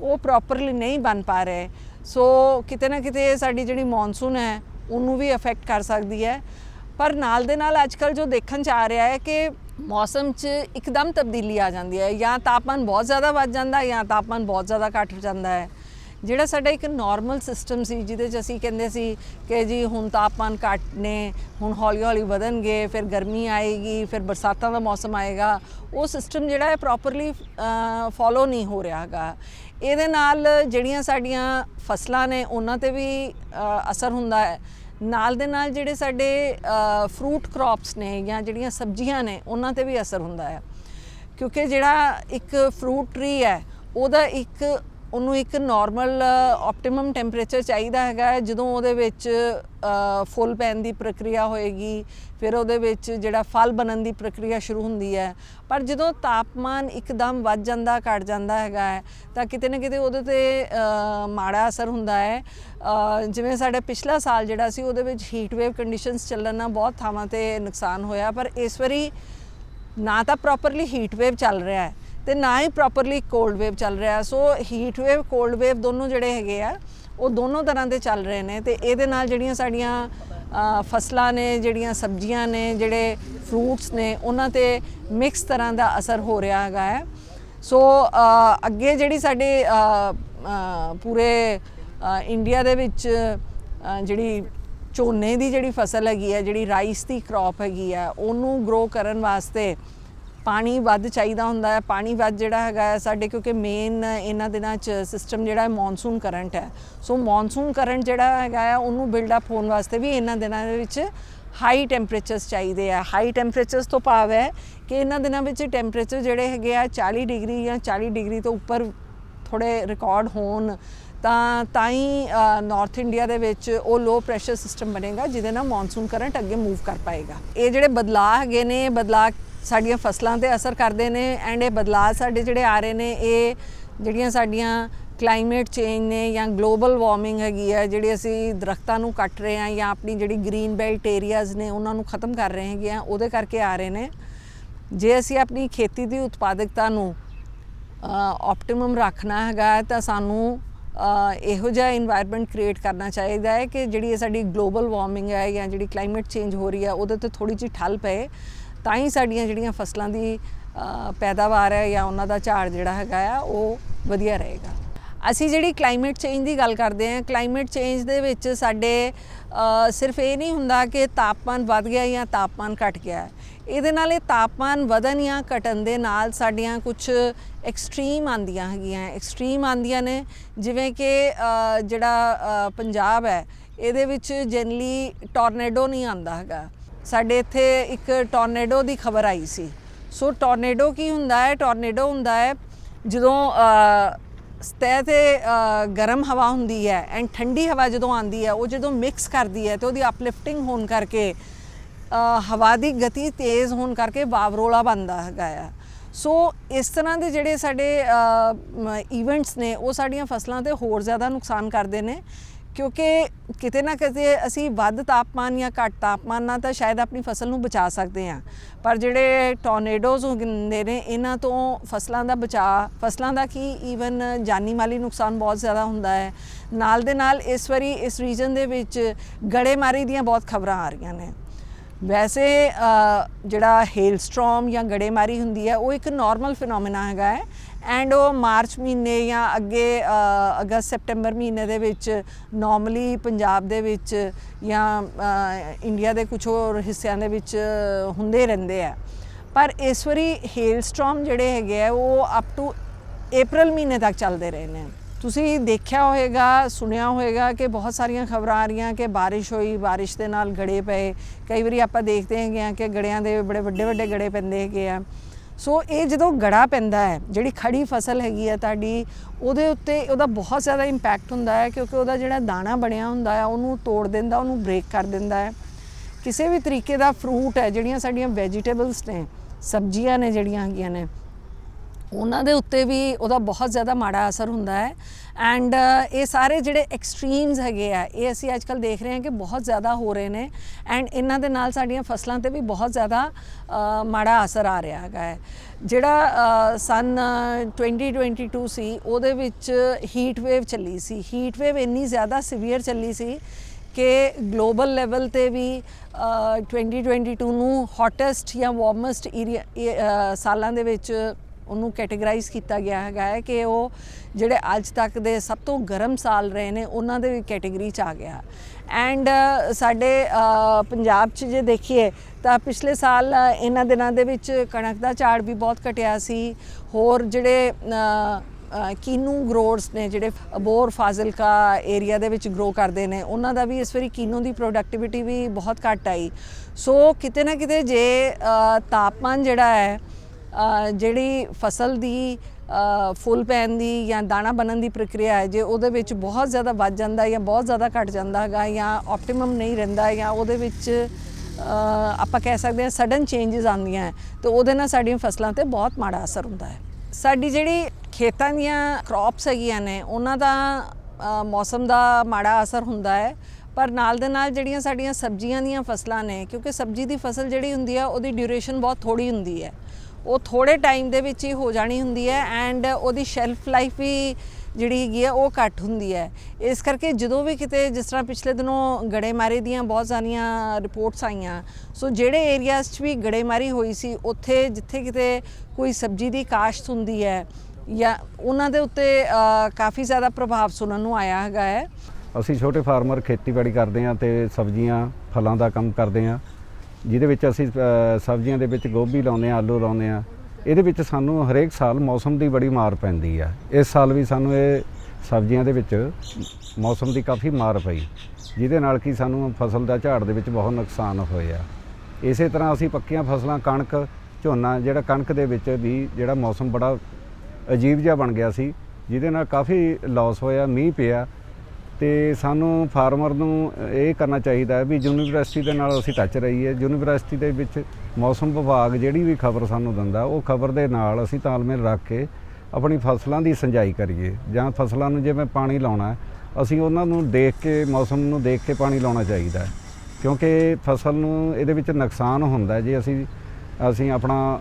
ਉਹ ਪ੍ਰੋਪਰਲੀ ਨਹੀਂ ਬਣ ਪਾ ਰਹੇ। ਸੋ ਕਿਤੇ ਨਾ ਕਿਤੇ ਸਾਡੀ ਜਿਹੜੀ ਮੌਨਸੂਨ ਹੈ, ਉਹਨੂੰ ਵੀ ਅਫੈਕਟ ਕਰ ਸਕਦੀ ਹੈ। ਪਰ ਨਾਲ ਦੇ ਨਾਲ ਅੱਜਕੱਲ ਜੋ ਦੇਖਣ ਚ ਆ ਰਿਹਾ ਹੈ ਕਿ ਮੌਸਮ 'ਚ ਇੱਕਦਮ ਤਬਦੀਲੀ ਆ ਜਾਂਦੀ ਹੈ। ਜਾਂ ਤਾਪਮਾਨ ਬਹੁਤ ਜ਼ਿਆਦਾ ਵੱਧ ਜਾਂਦਾ ਹੈ ਜਾਂ ਤਾਪਮਾਨ ਬਹੁਤ ਜ਼ਿਆਦਾ ਘਟ ਜਾਂਦਾ ਹੈ। ਜਿਹੜਾ ਸਾਡਾ ਇੱਕ ਨਾਰਮਲ ਸਿਸਟਮ ਸੀ, ਜਿਹਦੇ 'ਚ ਅਸੀਂ ਕਹਿੰਦੇ ਸੀ ਕਿ ਜੀ ਹੁਣ ਤਾਪਮਾਨ ਘੱਟ ਨੇ, ਹੁਣ ਹੌਲੀ ਹੌਲੀ ਵਧਣਗੇ, ਫਿਰ ਗਰਮੀ ਆਏਗੀ, ਫਿਰ ਬਰਸਾਤਾਂ ਦਾ ਮੌਸਮ ਆਏਗਾ, ਉਹ ਸਿਸਟਮ ਜਿਹੜਾ ਹੈ ਪ੍ਰੋਪਰਲੀ ਫੋਲੋ ਨਹੀਂ ਹੋ ਰਿਹਾ ਹੈਗਾ। ਇਹਦੇ ਨਾਲ ਜਿਹੜੀਆਂ ਸਾਡੀਆਂ ਫਸਲਾਂ ਨੇ, ਉਹਨਾਂ ਤੇ ਵੀ ਅਸਰ ਹੁੰਦਾ ਹੈ। ਨਾਲ ਦੇ ਨਾਲ ਜਿਹੜੇ ਸਾਡੇ ਫਰੂਟ ਕ੍ਰੌਪਸ ਨੇ ਜਾਂ ਜਿਹੜੀਆਂ ਸਬਜ਼ੀਆਂ ਨੇ, ਉਹਨਾਂ ਤੇ ਵੀ ਅਸਰ ਹੁੰਦਾ ਹੈ। ਕਿਉਂਕਿ ਜਿਹੜਾ ਇੱਕ ਫਰੂਟ ਟਰੀ ਹੈ, ਉਹਦਾ ਇੱਕ ਉਹਨੂੰ ਇੱਕ ਨਾਰਮਲ ਆਪਟੀਮਮ ਟੈਂਪਰੇਚਰ ਚਾਹੀਦਾ ਹੈਗਾ ਹੈ, ਜਦੋਂ ਉਹਦੇ ਵਿੱਚ ਫੁੱਲ ਪੈਣ ਦੀ ਪ੍ਰਕਿਰਿਆ ਹੋਏਗੀ ਫਿਰ ਉਹਦੇ ਵਿੱਚ ਜਿਹੜਾ ਫਲ ਬਣਨ ਦੀ ਪ੍ਰਕਿਰਿਆ ਸ਼ੁਰੂ ਹੁੰਦੀ ਹੈ। ਪਰ ਜਦੋਂ ਤਾਪਮਾਨ ਇੱਕਦਮ ਵੱਧ ਜਾਂਦਾ ਘਟ ਜਾਂਦਾ ਹੈਗਾ ਹੈ ਤਾਂ ਕਿਤੇ ਨਾ ਕਿਤੇ ਉਹਦੇ ਤੇ ਮਾੜਾ ਅਸਰ ਹੁੰਦਾ ਹੈ। ਜਿਵੇਂ ਸਾਡਾ ਪਿਛਲਾ ਸਾਲ ਜਿਹੜਾ ਸੀ ਉਹਦੇ ਵਿੱਚ ਹੀਟ ਵੇਵ ਕੰਡੀਸ਼ਨਸ ਚੱਲਣ ਨਾਲ ਬਹੁਤ ਥਾਵਾਂ ਤੇ ਨੁਕਸਾਨ ਹੋਇਆ ਪਰ ਇਸ ਵਾਰੀ ਨਾ ਤਾਂ ਪ੍ਰੋਪਰਲੀ ਹੀਟ ਵੇਵ ਚੱਲ ਰਿਹਾ ਹੈ। ਤੇ ਨਾ ਹੀ ਪ੍ਰੋਪਰਲੀ ਕੋਲਡ ਵੇਵ ਚੱਲ ਰਿਹਾ। So heat wave cold wave ਦੋਨੋਂ ਜਿਹੜੇ ਹੈਗੇ ਆ, ਉਹ ਦੋਨੋਂ ਤਰ੍ਹਾਂ ਦੇ ਚੱਲ ਰਹੇ ਨੇ ਤੇ ਇਹਦੇ ਨਾਲ ਜਿਹੜੀਆਂ ਸਾਡੀਆਂ ਫਸਲਾਂ ਨੇ, ਜਿਹੜੀਆਂ ਸਬਜ਼ੀਆਂ ਨੇ, ਜਿਹੜੇ ਫਰੂਟਸ ਨੇ, ਉਹਨਾਂ ਤੇ ਮਿਕਸ ਤਰ੍ਹਾਂ ਦਾ ਅਸਰ ਹੋ ਰਿਹਾ ਹੈਗਾ ਹੈ। ਸੋ ਅੱਗੇ ਜਿਹੜੀ ਸਾਡੇ ਪੂਰੇ ਇੰਡੀਆ ਦੇ ਵਿੱਚ ਜਿਹੜੀ ਝੋਨੇ ਦੀ ਜਿਹੜੀ ਫਸਲ ਹੈਗੀ ਹੈ ਜਿਹੜੀ ਰਾਈਸ ਦੀ ਕ੍ਰੌਪ ਹੈਗੀ ਹੈ ਉਹਨੂੰ ਗਰੋ ਕਰਨ ਵਾਸਤੇ ਪਾਣੀ ਵੱਧ ਚਾਹੀਦਾ ਹੁੰਦਾ ਹੈ, ਪਾਣੀ ਵੱਧ ਜਿਹੜਾ ਹੈਗਾ ਹੈ ਸਾਡੇ, ਕਿਉਂਕਿ ਮੇਨ ਇਹਨਾਂ ਦਿਨਾਂ 'ਚ ਸਿਸਟਮ ਜਿਹੜਾ ਹੈ ਮੌਨਸੂਨ ਕਰੰਟ ਹੈ। ਸੋ ਮੌਨਸੂਨ ਕਰੰਟ ਜਿਹੜਾ ਹੈਗਾ ਹੈ, ਉਹਨੂੰ ਬਿਲਡ ਅਪ ਹੋਣ ਵਾਸਤੇ ਵੀ ਇਹਨਾਂ ਦਿਨਾਂ ਦੇ ਵਿੱਚ ਹਾਈ ਟੈਂਪਰੇਚਰਸ ਚਾਹੀਦੇ ਆ। ਹਾਈ ਟੈਂਪਰੇਚਰਸ ਤੋਂ ਭਾਵ ਹੈ ਕਿ ਇਹਨਾਂ ਦਿਨਾਂ ਵਿੱਚ ਟੈਂਪਰੇਚਰ ਜਿਹੜੇ ਹੈਗੇ ਆ 40 ਡਿਗਰੀ ਜਾਂ 40 ਡਿਗਰੀ ਤੋਂ ਉੱਪਰ ਥੋੜੇ ਰਿਕਾਰਡ ਹੋਣ, ਤਾਂ ਤਾਂ ਹੀ ਨਾਰਥ ਇੰਡੀਆ ਦੇ ਵਿੱਚ ਉਹ ਲੋ ਪ੍ਰੈਸ਼ਰ ਸਿਸਟਮ ਬਣੇਗਾ, ਜਿਹਦੇ ਨਾਲ ਮੌਨਸੂਨ ਕਰੰਟ ਅੱਗੇ ਮੂਵ ਕਰ ਪਾਏਗਾ। ਇਹ ਜਿਹੜੇ ਬਦਲਾਅ ਹੈਗੇ ਨੇ ਇਹ ਬਦਲਾਅ ਸਾਡੀਆਂ ਫਸਲਾਂ ਤੇ ਅਸਰ ਕਰਦੇ ਨੇ ਐਂਡ ਇਹ ਬਦਲਾਅ ਸਾਡੇ ਜਿਹੜੇ ਆ ਰਹੇ ਨੇ, ਇਹ ਜਿਹੜੀਆਂ ਸਾਡੀਆਂ ਕਲਾਈਮੇਟ ਚੇਂਜ ਨੇ ਜਾਂ ਗਲੋਬਲ ਵਾਰਮਿੰਗ ਹੈਗੀ ਹੈ ਜਿਹੜੀ ਅਸੀਂ ਦਰਖਤਾਂ ਨੂੰ ਕੱਟ ਰਹੇ ਹਾਂ ਜਾਂ ਆਪਣੀ ਜਿਹੜੀ ਗ੍ਰੀਨ ਬੈਲਟ ਏਰੀਆਜ਼ ਨੇ ਉਹਨਾਂ ਨੂੰ ਖਤਮ ਕਰ ਰਹੇ ਹੈਗੇ ਆ, ਉਹਦੇ ਕਰਕੇ ਆ ਰਹੇ ਨੇ। ਜੇ ਅਸੀਂ ਆਪਣੀ ਖੇਤੀ ਦੀ ਉਤਪਾਦਕਤਾ ਨੂੰ ਆਪਟੀਮਮ ਰੱਖਣਾ ਹੈਗਾ ਤਾਂ ਸਾਨੂੰ ਇਹੋ ਜਿਹਾ এনवायरमेंट ਕ੍ਰੀਏਟ ਕਰਨਾ ਚਾਹੀਦਾ ਹੈ ਕਿ ਜਿਹੜੀ ਸਾਡੀ ਗਲੋਬਲ ਵਾਰਮਿੰਗ ਹੈ ਜਾਂ ਜਿਹੜੀ ਕਲਾਈਮੇਟ ਚੇਂਜ ਹੋ ਰਹੀ ਹੈ, ਉਹਦੇ ਤੇ ਥੋੜੀ ਜਿਹੀ ਠੱਲ ਪਏ। ਤਾਂ ਹੀ ਸਾਡੀਆਂ ਜਿਹੜੀਆਂ ਫਸਲਾਂ ਦੀ ਪੈਦਾਵਾਰ ਹੈ ਜਾਂ ਉਹਨਾਂ ਦਾ ਝਾੜ ਜਿਹੜਾ ਹੈਗਾ ਆ, ਉਹ ਵਧੀਆ ਰਹੇਗਾ। ਅਸੀਂ ਜਿਹੜੀ ਕਲਾਈਮੇਟ ਚੇਂਜ ਦੀ ਗੱਲ ਕਰਦੇ ਹਾਂ ਕਲਾਈਮੇਟ ਚੇਂਜ ਦੇ ਵਿੱਚ ਸਾਡੇ ਸਿਰਫ ਇਹ ਨਹੀਂ ਹੁੰਦਾ ਕਿ ਤਾਪਮਾਨ ਵੱਧ ਗਿਆ ਜਾਂ ਤਾਪਮਾਨ ਘਟ ਗਿਆ। ਇਹਦੇ ਨਾਲ ਇਹ ਤਾਪਮਾਨ ਵਧਣ ਜਾਂ ਘਟਣ ਦੇ ਨਾਲ ਸਾਡੀਆਂ ਕੁਝ ਐਕਸਟ੍ਰੀਮ ਆਂਦੀਆਂ ਹੈਗੀਆਂ। ਐਕਸਟ੍ਰੀਮ ਆਂਦੀਆਂ ਨੇ, ਜਿਵੇਂ ਕਿ ਜਿਹੜਾ ਪੰਜਾਬ ਹੈ, ਇਹਦੇ ਵਿੱਚ ਜਨਰਲੀ ਟੋਰਨੇਡੋ ਨਹੀਂ ਆਂਦਾ ਹੈਗਾ। ਸਾਡੇ ਇੱਥੇ ਇੱਕ ਟੋਰਨੇਡੋ ਦੀ ਖਬਰ ਆਈ ਸੀ। ਸੋ ਟੋਰਨੇਡੋ ਕੀ ਹੁੰਦਾ ਹੈ? ਟੋਰਨੇਡੋ ਹੁੰਦਾ ਹੈ ਜਦੋਂ ਅ, ਸਤਹ ਤੇ ਗਰਮ ਹਵਾ ਹੁੰਦੀ ਹੈ ਐਂਡ ਠੰਡੀ ਹਵਾ ਜਦੋਂ ਆਉਂਦੀ ਹੈ ਉਹ ਜਦੋਂ ਮਿਕਸ ਕਰਦੀ ਹੈ ਤੇ ਉਹਦੀ ਅਪਲਿਫਟਿੰਗ ਹੋਣ ਕਰਕੇ ਹਵਾ ਦੀ ਗਤੀ ਤੇਜ਼ ਹੋਣ ਕਰਕੇ ਵਾਵਰੋਲਾ ਬਣਦਾ ਹੈਗਾ ਆ। ਸੋ ਇਸ ਤਰ੍ਹਾਂ ਦੇ ਜਿਹੜੇ ਸਾਡੇ ਇਵੈਂਟਸ ਨੇ ਉਹ ਸਾਡੀਆਂ ਫਸਲਾਂ ਤੇ ਹੋਰ ਜ਼ਿਆਦਾ ਨੁਕਸਾਨ ਕਰਦੇ ਨੇ। ਕਿਉਂਕਿ ਕਿਤੇ ਨਾ ਕਿਤੇ ਅਸੀਂ ਵੱਧ ਤਾਪਮਾਨ ਜਾਂ ਘੱਟ ਤਾਪਮਾਨ ਨਾਲ ਤਾਂ ਸ਼ਾਇਦ ਆਪਣੀ ਫਸਲ ਨੂੰ ਬਚਾ ਸਕਦੇ ਹਾਂ। ਪਰ ਜਿਹੜੇ ਟੋਰਨੇਡੋਜ਼ ਹੁੰਦੇ ਨੇ, ਇਹਨਾਂ ਤੋਂ ਫਸਲਾਂ ਦਾ ਬਚਾਅ ਫਸਲਾਂ ਦਾ ਕੀ ਈਵਨ ਜਾਨੀ ਮਾਲੀ ਨੁਕਸਾਨ ਬਹੁਤ ਜ਼ਿਆਦਾ ਹੁੰਦਾ ਹੈ। ਨਾਲ ਦੇ ਨਾਲ ਇਸ ਵਾਰੀ ਇਸ ਰੀਜਨ ਦੇ ਵਿੱਚ ਗੜੇਮਾਰੀ ਦੀਆਂ ਬਹੁਤ ਖਬਰਾਂ ਆ ਰਹੀਆਂ ਨੇ। ਵੈਸੇ ਜਿਹੜਾ ਹੇਲ ਸਟ੍ਰੋਮ ਜਾਂ ਗੜੇਮਾਰੀ ਹੁੰਦੀ ਹੈ, ਉਹ ਇੱਕ ਨਾਰਮਲ ਫਿਨੋਮੇਨਾ ਹੈਗਾ ਹੈ। ਐਂਡ ਉਹ ਮਾਰਚ ਮਹੀਨੇ ਜਾਂ ਅੱਗੇ ਅਗਸਤ, ਸੈਪਟੈਂਬਰ ਮਹੀਨੇ ਦੇ ਵਿੱਚ ਨਾਰਮਲੀ ਪੰਜਾਬ ਦੇ ਵਿੱਚ ਜਾਂ ਇੰਡੀਆ ਦੇ ਕੁਝ ਹੋਰ ਹਿੱਸਿਆਂ ਦੇ ਵਿੱਚ ਹੁੰਦੇ ਰਹਿੰਦੇ ਆ। ਪਰ ਇਸ ਵਾਰੀ ਹੇਲ ਹੇਲਸਟ੍ਰੋਮ ਜਿਹੜੇ ਹੈਗੇ ਆ, ਉਹ ਅਪ ਟੂ April ਮਹੀਨੇ ਤੱਕ ਚੱਲਦੇ ਰਹੇ ਨੇ। ਤੁਸੀਂ ਦੇਖਿਆ ਹੋਵੇਗਾ ਸੁਣਿਆ ਹੋਵੇਗਾ ਕਿ ਬਹੁਤ ਸਾਰੀਆਂ ਖਬਰਾਂ ਆ ਰਹੀਆਂ ਕਿ ਬਾਰਿਸ਼ ਹੋਈ, ਬਾਰਿਸ਼ ਦੇ ਨਾਲ ਗੜੇ ਪਏ। ਕਈ ਵਾਰੀ ਆਪਾਂ ਦੇਖਦੇ ਹੈਗੇ ਆ ਕਿ ਗੜਿਆਂ ਦੇ ਬੜੇ ਵੱਡੇ ਵੱਡੇ ਗੜੇ ਪੈਂਦੇ ਹੈਗੇ ਆ। ਸੋ ਇਹ ਜਦੋਂ ਗੜਾ ਪੈਂਦਾ ਹੈ, ਜਿਹੜੀ ਖੜੀ ਫਸਲ ਹੈਗੀ ਹੈ ਤੁਹਾਡੀ, ਉਹਦੇ ਉੱਤੇ ਉਹਦਾ ਬਹੁਤ ਜ਼ਿਆਦਾ ਇੰਪੈਕਟ ਹੁੰਦਾ ਹੈ ਕਿਉਂਕਿ ਉਹਦਾ ਜਿਹੜਾ ਦਾਣਾ ਬਣਿਆ ਹੁੰਦਾ ਹੈ, ਉਹਨੂੰ ਤੋੜ ਦਿੰਦਾ, ਉਹਨੂੰ ਬ੍ਰੇਕ ਕਰ ਦਿੰਦਾ ਹੈ। ਕਿਸੇ ਵੀ ਤਰੀਕੇ ਦਾ ਫਰੂਟ ਹੈ, ਜਿਹੜੀਆਂ ਸਾਡੀਆਂ ਵੈਜੀਟੇਬਲਸ ਨੇ, ਸਬਜ਼ੀਆਂ ਨੇ ਜਿਹੜੀਆਂ ਹੈਗੀਆਂ ਨੇ, ਉਹਨਾਂ ਦੇ ਉੱਤੇ ਵੀ ਉਹਦਾ ਬਹੁਤ ਜ਼ਿਆਦਾ ਮਾੜਾ ਅਸਰ ਹੁੰਦਾ ਹੈ। ਐਂਡ uh, ਇਹ ਸਾਰੇ ਜਿਹੜੇ ਐਕਸਟ੍ਰੀਮਸ ਹੈਗੇ ਆ ਇਹ ਅਸੀਂ ਅੱਜ ਅੱਜਕੱਲ ਦੇਖ ਰਹੇ ਹਾਂ ਕਿ ਬਹੁਤ ਜ਼ਿਆਦਾ ਹੋ ਰਹੇ ਨੇ ਐਂਡ ਇਹਨਾਂ ਦੇ ਨਾਲ ਸਾਡੀਆਂ ਫਸਲਾਂ ਤੇ ਵੀ ਬਹੁਤ ਜ਼ਿਆਦਾ ਮਾੜਾ ਅਸਰ ਆ ਰਿਹਾ ਹੈਗਾ ਹੈ। ਜਿਹੜਾ ਅ, ਸਨ 2022 ਸੀ ਉਹਦੇ ਵਿੱਚ ਹੀਟ ਵੇਵ ਚੱਲੀ ਸੀ। ਹੀਟ ਵੇਵ ਇੰਨੀ ਜ਼ਿਆਦਾ ਸਿਵੀਅਰ ਚੱਲੀ ਸੀ ਕਿ ਗਲੋਬਲ ਲੈਵਲ ਤੇ ਵੀ ਅ, 2022 ਨੂੰ ਹੌਟੈਸਟ ਜਾਂ ਵਾਰਮੈਸਟ ਏਰੀਆ ਸਾਲਾਂ ਦੇ ਵਿੱਚ ਉਹਨੂੰ ਕੈਟੇਗਰਾਈਜ਼ ਕੀਤਾ ਗਿਆ ਹੈਗਾ ਹੈ ਕਿ ਉਹ ਜਿਹੜੇ ਅੱਜ ਤੱਕ ਦੇ ਸਭ ਤੋਂ ਗਰਮ ਸਾਲ ਰਹੇ ਨੇ ਉਹਨਾਂ ਦੇ ਵੀ ਕੈਟੇਗਰੀ ਚ ਆ ਗਿਆ। ਐਂਡ ਸਾਡੇ ਪੰਜਾਬ 'ਚ ਜੇ ਦੇਖੀਏ ਤਾਂ ਪਿਛਲੇ ਸਾਲ ਇਹਨਾਂ ਦਿਨਾਂ ਦੇ ਵਿੱਚ ਕਣਕ ਦਾ ਝਾੜ ਵੀ ਬਹੁਤ ਘਟਿਆ ਸੀ। ਹੋਰ ਜਿਹੜੇ ਅ, ਕੀਨੂ ਗਰੋਰਸ ਨੇ ਜਿਹੜੇ ਬੋਰ ਫਾਜ਼ਿਲਕਾ ਏਰੀਆ ਦੇ ਵਿੱਚ ਗਰੋ ਕਰਦੇ ਨੇ ਉਹਨਾਂ ਦਾ ਵੀ ਇਸ ਵਾਰੀ ਕੀਨੂ ਦੀ ਪ੍ਰੋਡਕਟਿਵਿਟੀ ਵੀ ਬਹੁਤ ਘੱਟ ਆਈ। ਸੋ ਕਿਤੇ ਨਾ ਕਿਤੇ ਜੇ ਤਾਪਮਾਨ ਜਿਹੜਾ ਹੈ ਜਿਹੜੀ ਫਸਲ ਦੀ ਫੁੱਲ ਪੈਣ ਦੀ ਜਾਂ ਦਾਣਾ ਬਣਨ ਦੀ ਪ੍ਰਕਿਰਿਆ ਹੈ, ਜੇ ਉਹਦੇ ਵਿੱਚ ਬਹੁਤ ਜ਼ਿਆਦਾ ਵੱਧ ਜਾਂਦਾ ਜਾਂ ਬਹੁਤ ਜ਼ਿਆਦਾ ਘਟ ਜਾਂਦਾ ਹੈਗਾ ਜਾਂ ਆਪਟੀਮਮ ਨਹੀਂ ਰਹਿੰਦਾ ਜਾਂ ਉਹਦੇ ਵਿੱਚ ਆਪਾਂ ਕਹਿ ਸਕਦੇ ਹਾਂ ਸਡਨ ਚੇਂਜਸ ਆਉਂਦੀਆਂ ਹੈ, ਤੇ ਉਹਦੇ ਨਾਲ ਸਾਡੀਆਂ ਫਸਲਾਂ ਤੇ ਬਹੁਤ ਮਾੜਾ ਅਸਰ ਹੁੰਦਾ ਹੈ। ਸਾਡੀ ਜਿਹੜੀ ਖੇਤਾਂ ਦੀਆਂ ਕ੍ਰੌਪਸ ਹੈਗੀਆਂ ਨੇ, ਉਹਨਾਂ ਦਾ ਮੌਸਮ ਦਾ ਮਾੜਾ ਅਸਰ ਹੁੰਦਾ ਹੈ, ਪਰ ਨਾਲ ਦੇ ਨਾਲ ਜਿਹੜੀਆਂ ਸਾਡੀਆਂ ਸਬਜ਼ੀਆਂ ਦੀਆਂ ਫਸਲਾਂ ਨੇ, ਕਿਉਂਕਿ ਸਬਜ਼ੀ ਦੀ ਫਸਲ ਜਿਹੜੀ ਹੁੰਦੀ ਹੈ, ਉਹਦੀ ਡਿਊਰੇਸ਼ਨ ਬਹੁਤ ਥੋੜੀ ਹੁੰਦੀ ਹੈ। ਉਹ ਥੋੜੇ ਟਾਈਮ ਦੇ ਵਿੱਚ ਹੀ ਹੋ ਜਾਣੀ ਹੁੰਦੀ ਹੈ ਐਂਡ ਉਹਦੀ ਸ਼ੈਲਫ ਲਾਈਫ ਵੀ ਜਿਹੜੀ ਹੈਗੀ ਹੈ ਉਹ ਘੱਟ ਹੁੰਦੀ ਹੈ। ਇਸ ਕਰਕੇ ਜਦੋਂ ਵੀ ਕਿਤੇ ਜਿਸ ਤਰ੍ਹਾਂ ਪਿਛਲੇ ਦਿਨੋਂ ਗੜੇਮਾਰੀ ਦੀਆਂ ਬਹੁਤ ਸਾਰੀਆਂ ਰਿਪੋਰਟਸ ਆਈਆਂ, ਸੋ ਜਿਹੜੇ ਏਰੀਆਜ਼ 'ਚ ਵੀ ਗੜੇਮਾਰੀ ਹੋਈ ਸੀ, ਉੱਥੇ ਜਿੱਥੇ ਕਿਤੇ ਕੋਈ ਸਬਜ਼ੀ ਦੀ ਕਾਸ਼ਤ ਹੁੰਦੀ ਹੈ ਜਾਂ ਉਹਨਾਂ ਦੇ ਉੱਤੇ ਕਾਫੀ ਜ਼ਿਆਦਾ ਪ੍ਰਭਾਵ ਸੁਣਨ ਨੂੰ ਆਇਆ ਹੈਗਾ ਹੈ। ਅਸੀਂ ਛੋਟੇ ਫਾਰਮਰ ਖੇਤੀਬਾੜੀ ਕਰਦੇ ਹਾਂ ਤੇ ਸਬਜ਼ੀਆਂ, ਫਲਾਂ ਦਾ ਕੰਮ ਕਰਦੇ ਹਾਂ। ਜਿਹਦੇ ਵਿੱਚ ਅਸੀਂ ਸਬਜ਼ੀਆਂ ਦੇ ਵਿੱਚ ਗੋਭੀ ਲਾਉਂਦੇ ਹਾਂ, ਆਲੂ ਲਾਉਂਦੇ ਹਾਂ, ਇਹਦੇ ਵਿੱਚ ਸਾਨੂੰ ਹਰੇਕ ਸਾਲ ਮੌਸਮ ਦੀ ਬੜੀ ਮਾਰ ਪੈਂਦੀ ਆ। ਇਸ ਸਾਲ ਵੀ ਸਾਨੂੰ ਇਹ ਸਬਜ਼ੀਆਂ ਦੇ ਵਿੱਚ ਮੌਸਮ ਦੀ ਕਾਫੀ ਮਾਰ ਪਈ, ਜਿਹਦੇ ਨਾਲ ਕਿ ਸਾਨੂੰ ਫਸਲ ਦਾ ਝਾੜ ਦੇ ਵਿੱਚ ਬਹੁਤ ਨੁਕਸਾਨ ਹੋਇਆ। ਇਸੇ ਤਰ੍ਹਾਂ ਅਸੀਂ ਪੱਕੀਆਂ ਫਸਲਾਂ ਕਣਕ, ਝੋਨਾ, ਜਿਹੜਾ ਕਣਕ ਦੇ ਵਿੱਚ ਵੀ ਜਿਹੜਾ ਮੌਸਮ ਬੜਾ ਅਜੀਬ ਜਿਹਾ ਬਣ ਗਿਆ ਸੀ, ਜਿਹਦੇ ਨਾਲ ਕਾਫੀ ਲਾਸ ਹੋਇਆ, ਮੀਂਹ ਪਿਆ ਤੇ ਸਾਨੂੰ ਫਾਰਮਰ ਨੂੰ ਇਹ ਕਰਨਾ ਚਾਹੀਦਾ ਵੀ ਯੂਨੀਵਰਸਿਟੀ ਦੇ ਨਾਲ ਅਸੀਂ ਟੱਚ ਰਹੀਏ। ਯੂਨੀਵਰਸਿਟੀ ਦੇ ਵਿੱਚ ਮੌਸਮ ਵਿਭਾਗ ਜਿਹੜੀ ਵੀ ਖਬਰ ਸਾਨੂੰ ਦਿੰਦਾ, ਉਹ ਖਬਰ ਦੇ ਨਾਲ ਅਸੀਂ ਤਾਲਮੇਲ ਰੱਖ ਕੇ ਆਪਣੀ ਫਸਲਾਂ ਦੀ ਸਿੰਜਾਈ ਕਰੀਏ। ਜਾਂ ਫਸਲਾਂ ਨੂੰ ਜਿਵੇਂ ਪਾਣੀ ਲਾਉਣਾ, ਅਸੀਂ ਉਹਨਾਂ ਨੂੰ ਦੇਖ ਕੇ, ਮੌਸਮ ਨੂੰ ਦੇਖ ਕੇ ਪਾਣੀ ਲਾਉਣਾ ਚਾਹੀਦਾ ਹੈ। ਕਿਉਂਕਿ ਫਸਲ ਨੂੰ ਇਹਦੇ ਵਿੱਚ ਨੁਕਸਾਨ ਹੁੰਦਾ ਜੇ ਅਸੀਂ ਅਸੀਂ ਆਪਣਾ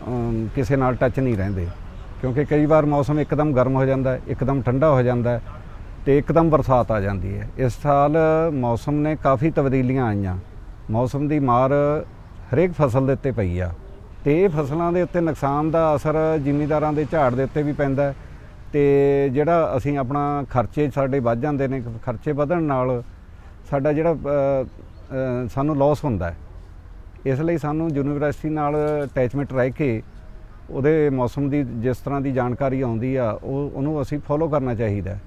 ਕਿਸੇ ਨਾਲ ਟੱਚ ਨਹੀਂ ਰਹਿੰਦੇ। ਕਿਉਂਕਿ ਕਈ ਵਾਰ ਮੌਸਮ ਇੱਕਦਮ ਗਰਮ ਹੋ ਜਾਂਦਾ ਹੈ, ਇੱਕਦਮ ਠੰਡਾ ਹੋ ਜਾਂਦਾ ਹੈ। ਤੇ ਇੱਕਦਮ ਬਰਸਾਤ ਆ ਜਾਂਦੀ ਹੈ। ਇਸ ਸਾਲ ਮੌਸਮ ਨੇ ਕਾਫੀ ਤਬਦੀਲੀਆਂ ਆਈਆਂ। ਮੌਸਮ ਦੀ ਮਾਰ ਹਰੇਕ ਫਸਲ ਦੇ ਉੱਤੇ ਪਈ ਆ ਤੇ ਇਹ ਫਸਲਾਂ ਦੇ ਉੱਤੇ ਨੁਕਸਾਨ ਦਾ ਅਸਰ ਜ਼ਿਮੀਂਦਾਰਾਂ ਦੇ ਝਾੜ ਦੇ ਉੱਤੇ ਵੀ ਪੈਂਦਾ ਹੈ ਤੇ ਜਿਹੜਾ ਅਸੀਂ ਆਪਣਾ ਖਰਚੇ ਸਾਡੇ ਵੱਧ ਜਾਂਦੇ ਨੇ, ਖਰਚੇ ਵਧਣ ਨਾਲ ਸਾਡਾ ਜਿਹੜਾ ਸਾਨੂੰ ਲਾਸ ਹੁੰਦਾ ਹੈ। ਇਸ ਲਈ ਸਾਨੂੰ ਯੂਨੀਵਰਸਿਟੀ ਨਾਲ ਅਟੈਚਮੈਂਟ ਰਹਿ ਕੇ ਉਹਦੇ ਮੌਸਮ ਦੀ ਜਿਸ ਤਰ੍ਹਾਂ ਦੀ ਜਾਣਕਾਰੀ ਆਉਂਦੀ ਆ, ਉਹ, ਉਹਨੂੰ ਅਸੀਂ ਫੋਲੋ ਕਰਨਾ ਚਾਹੀਦਾ ਹੈ।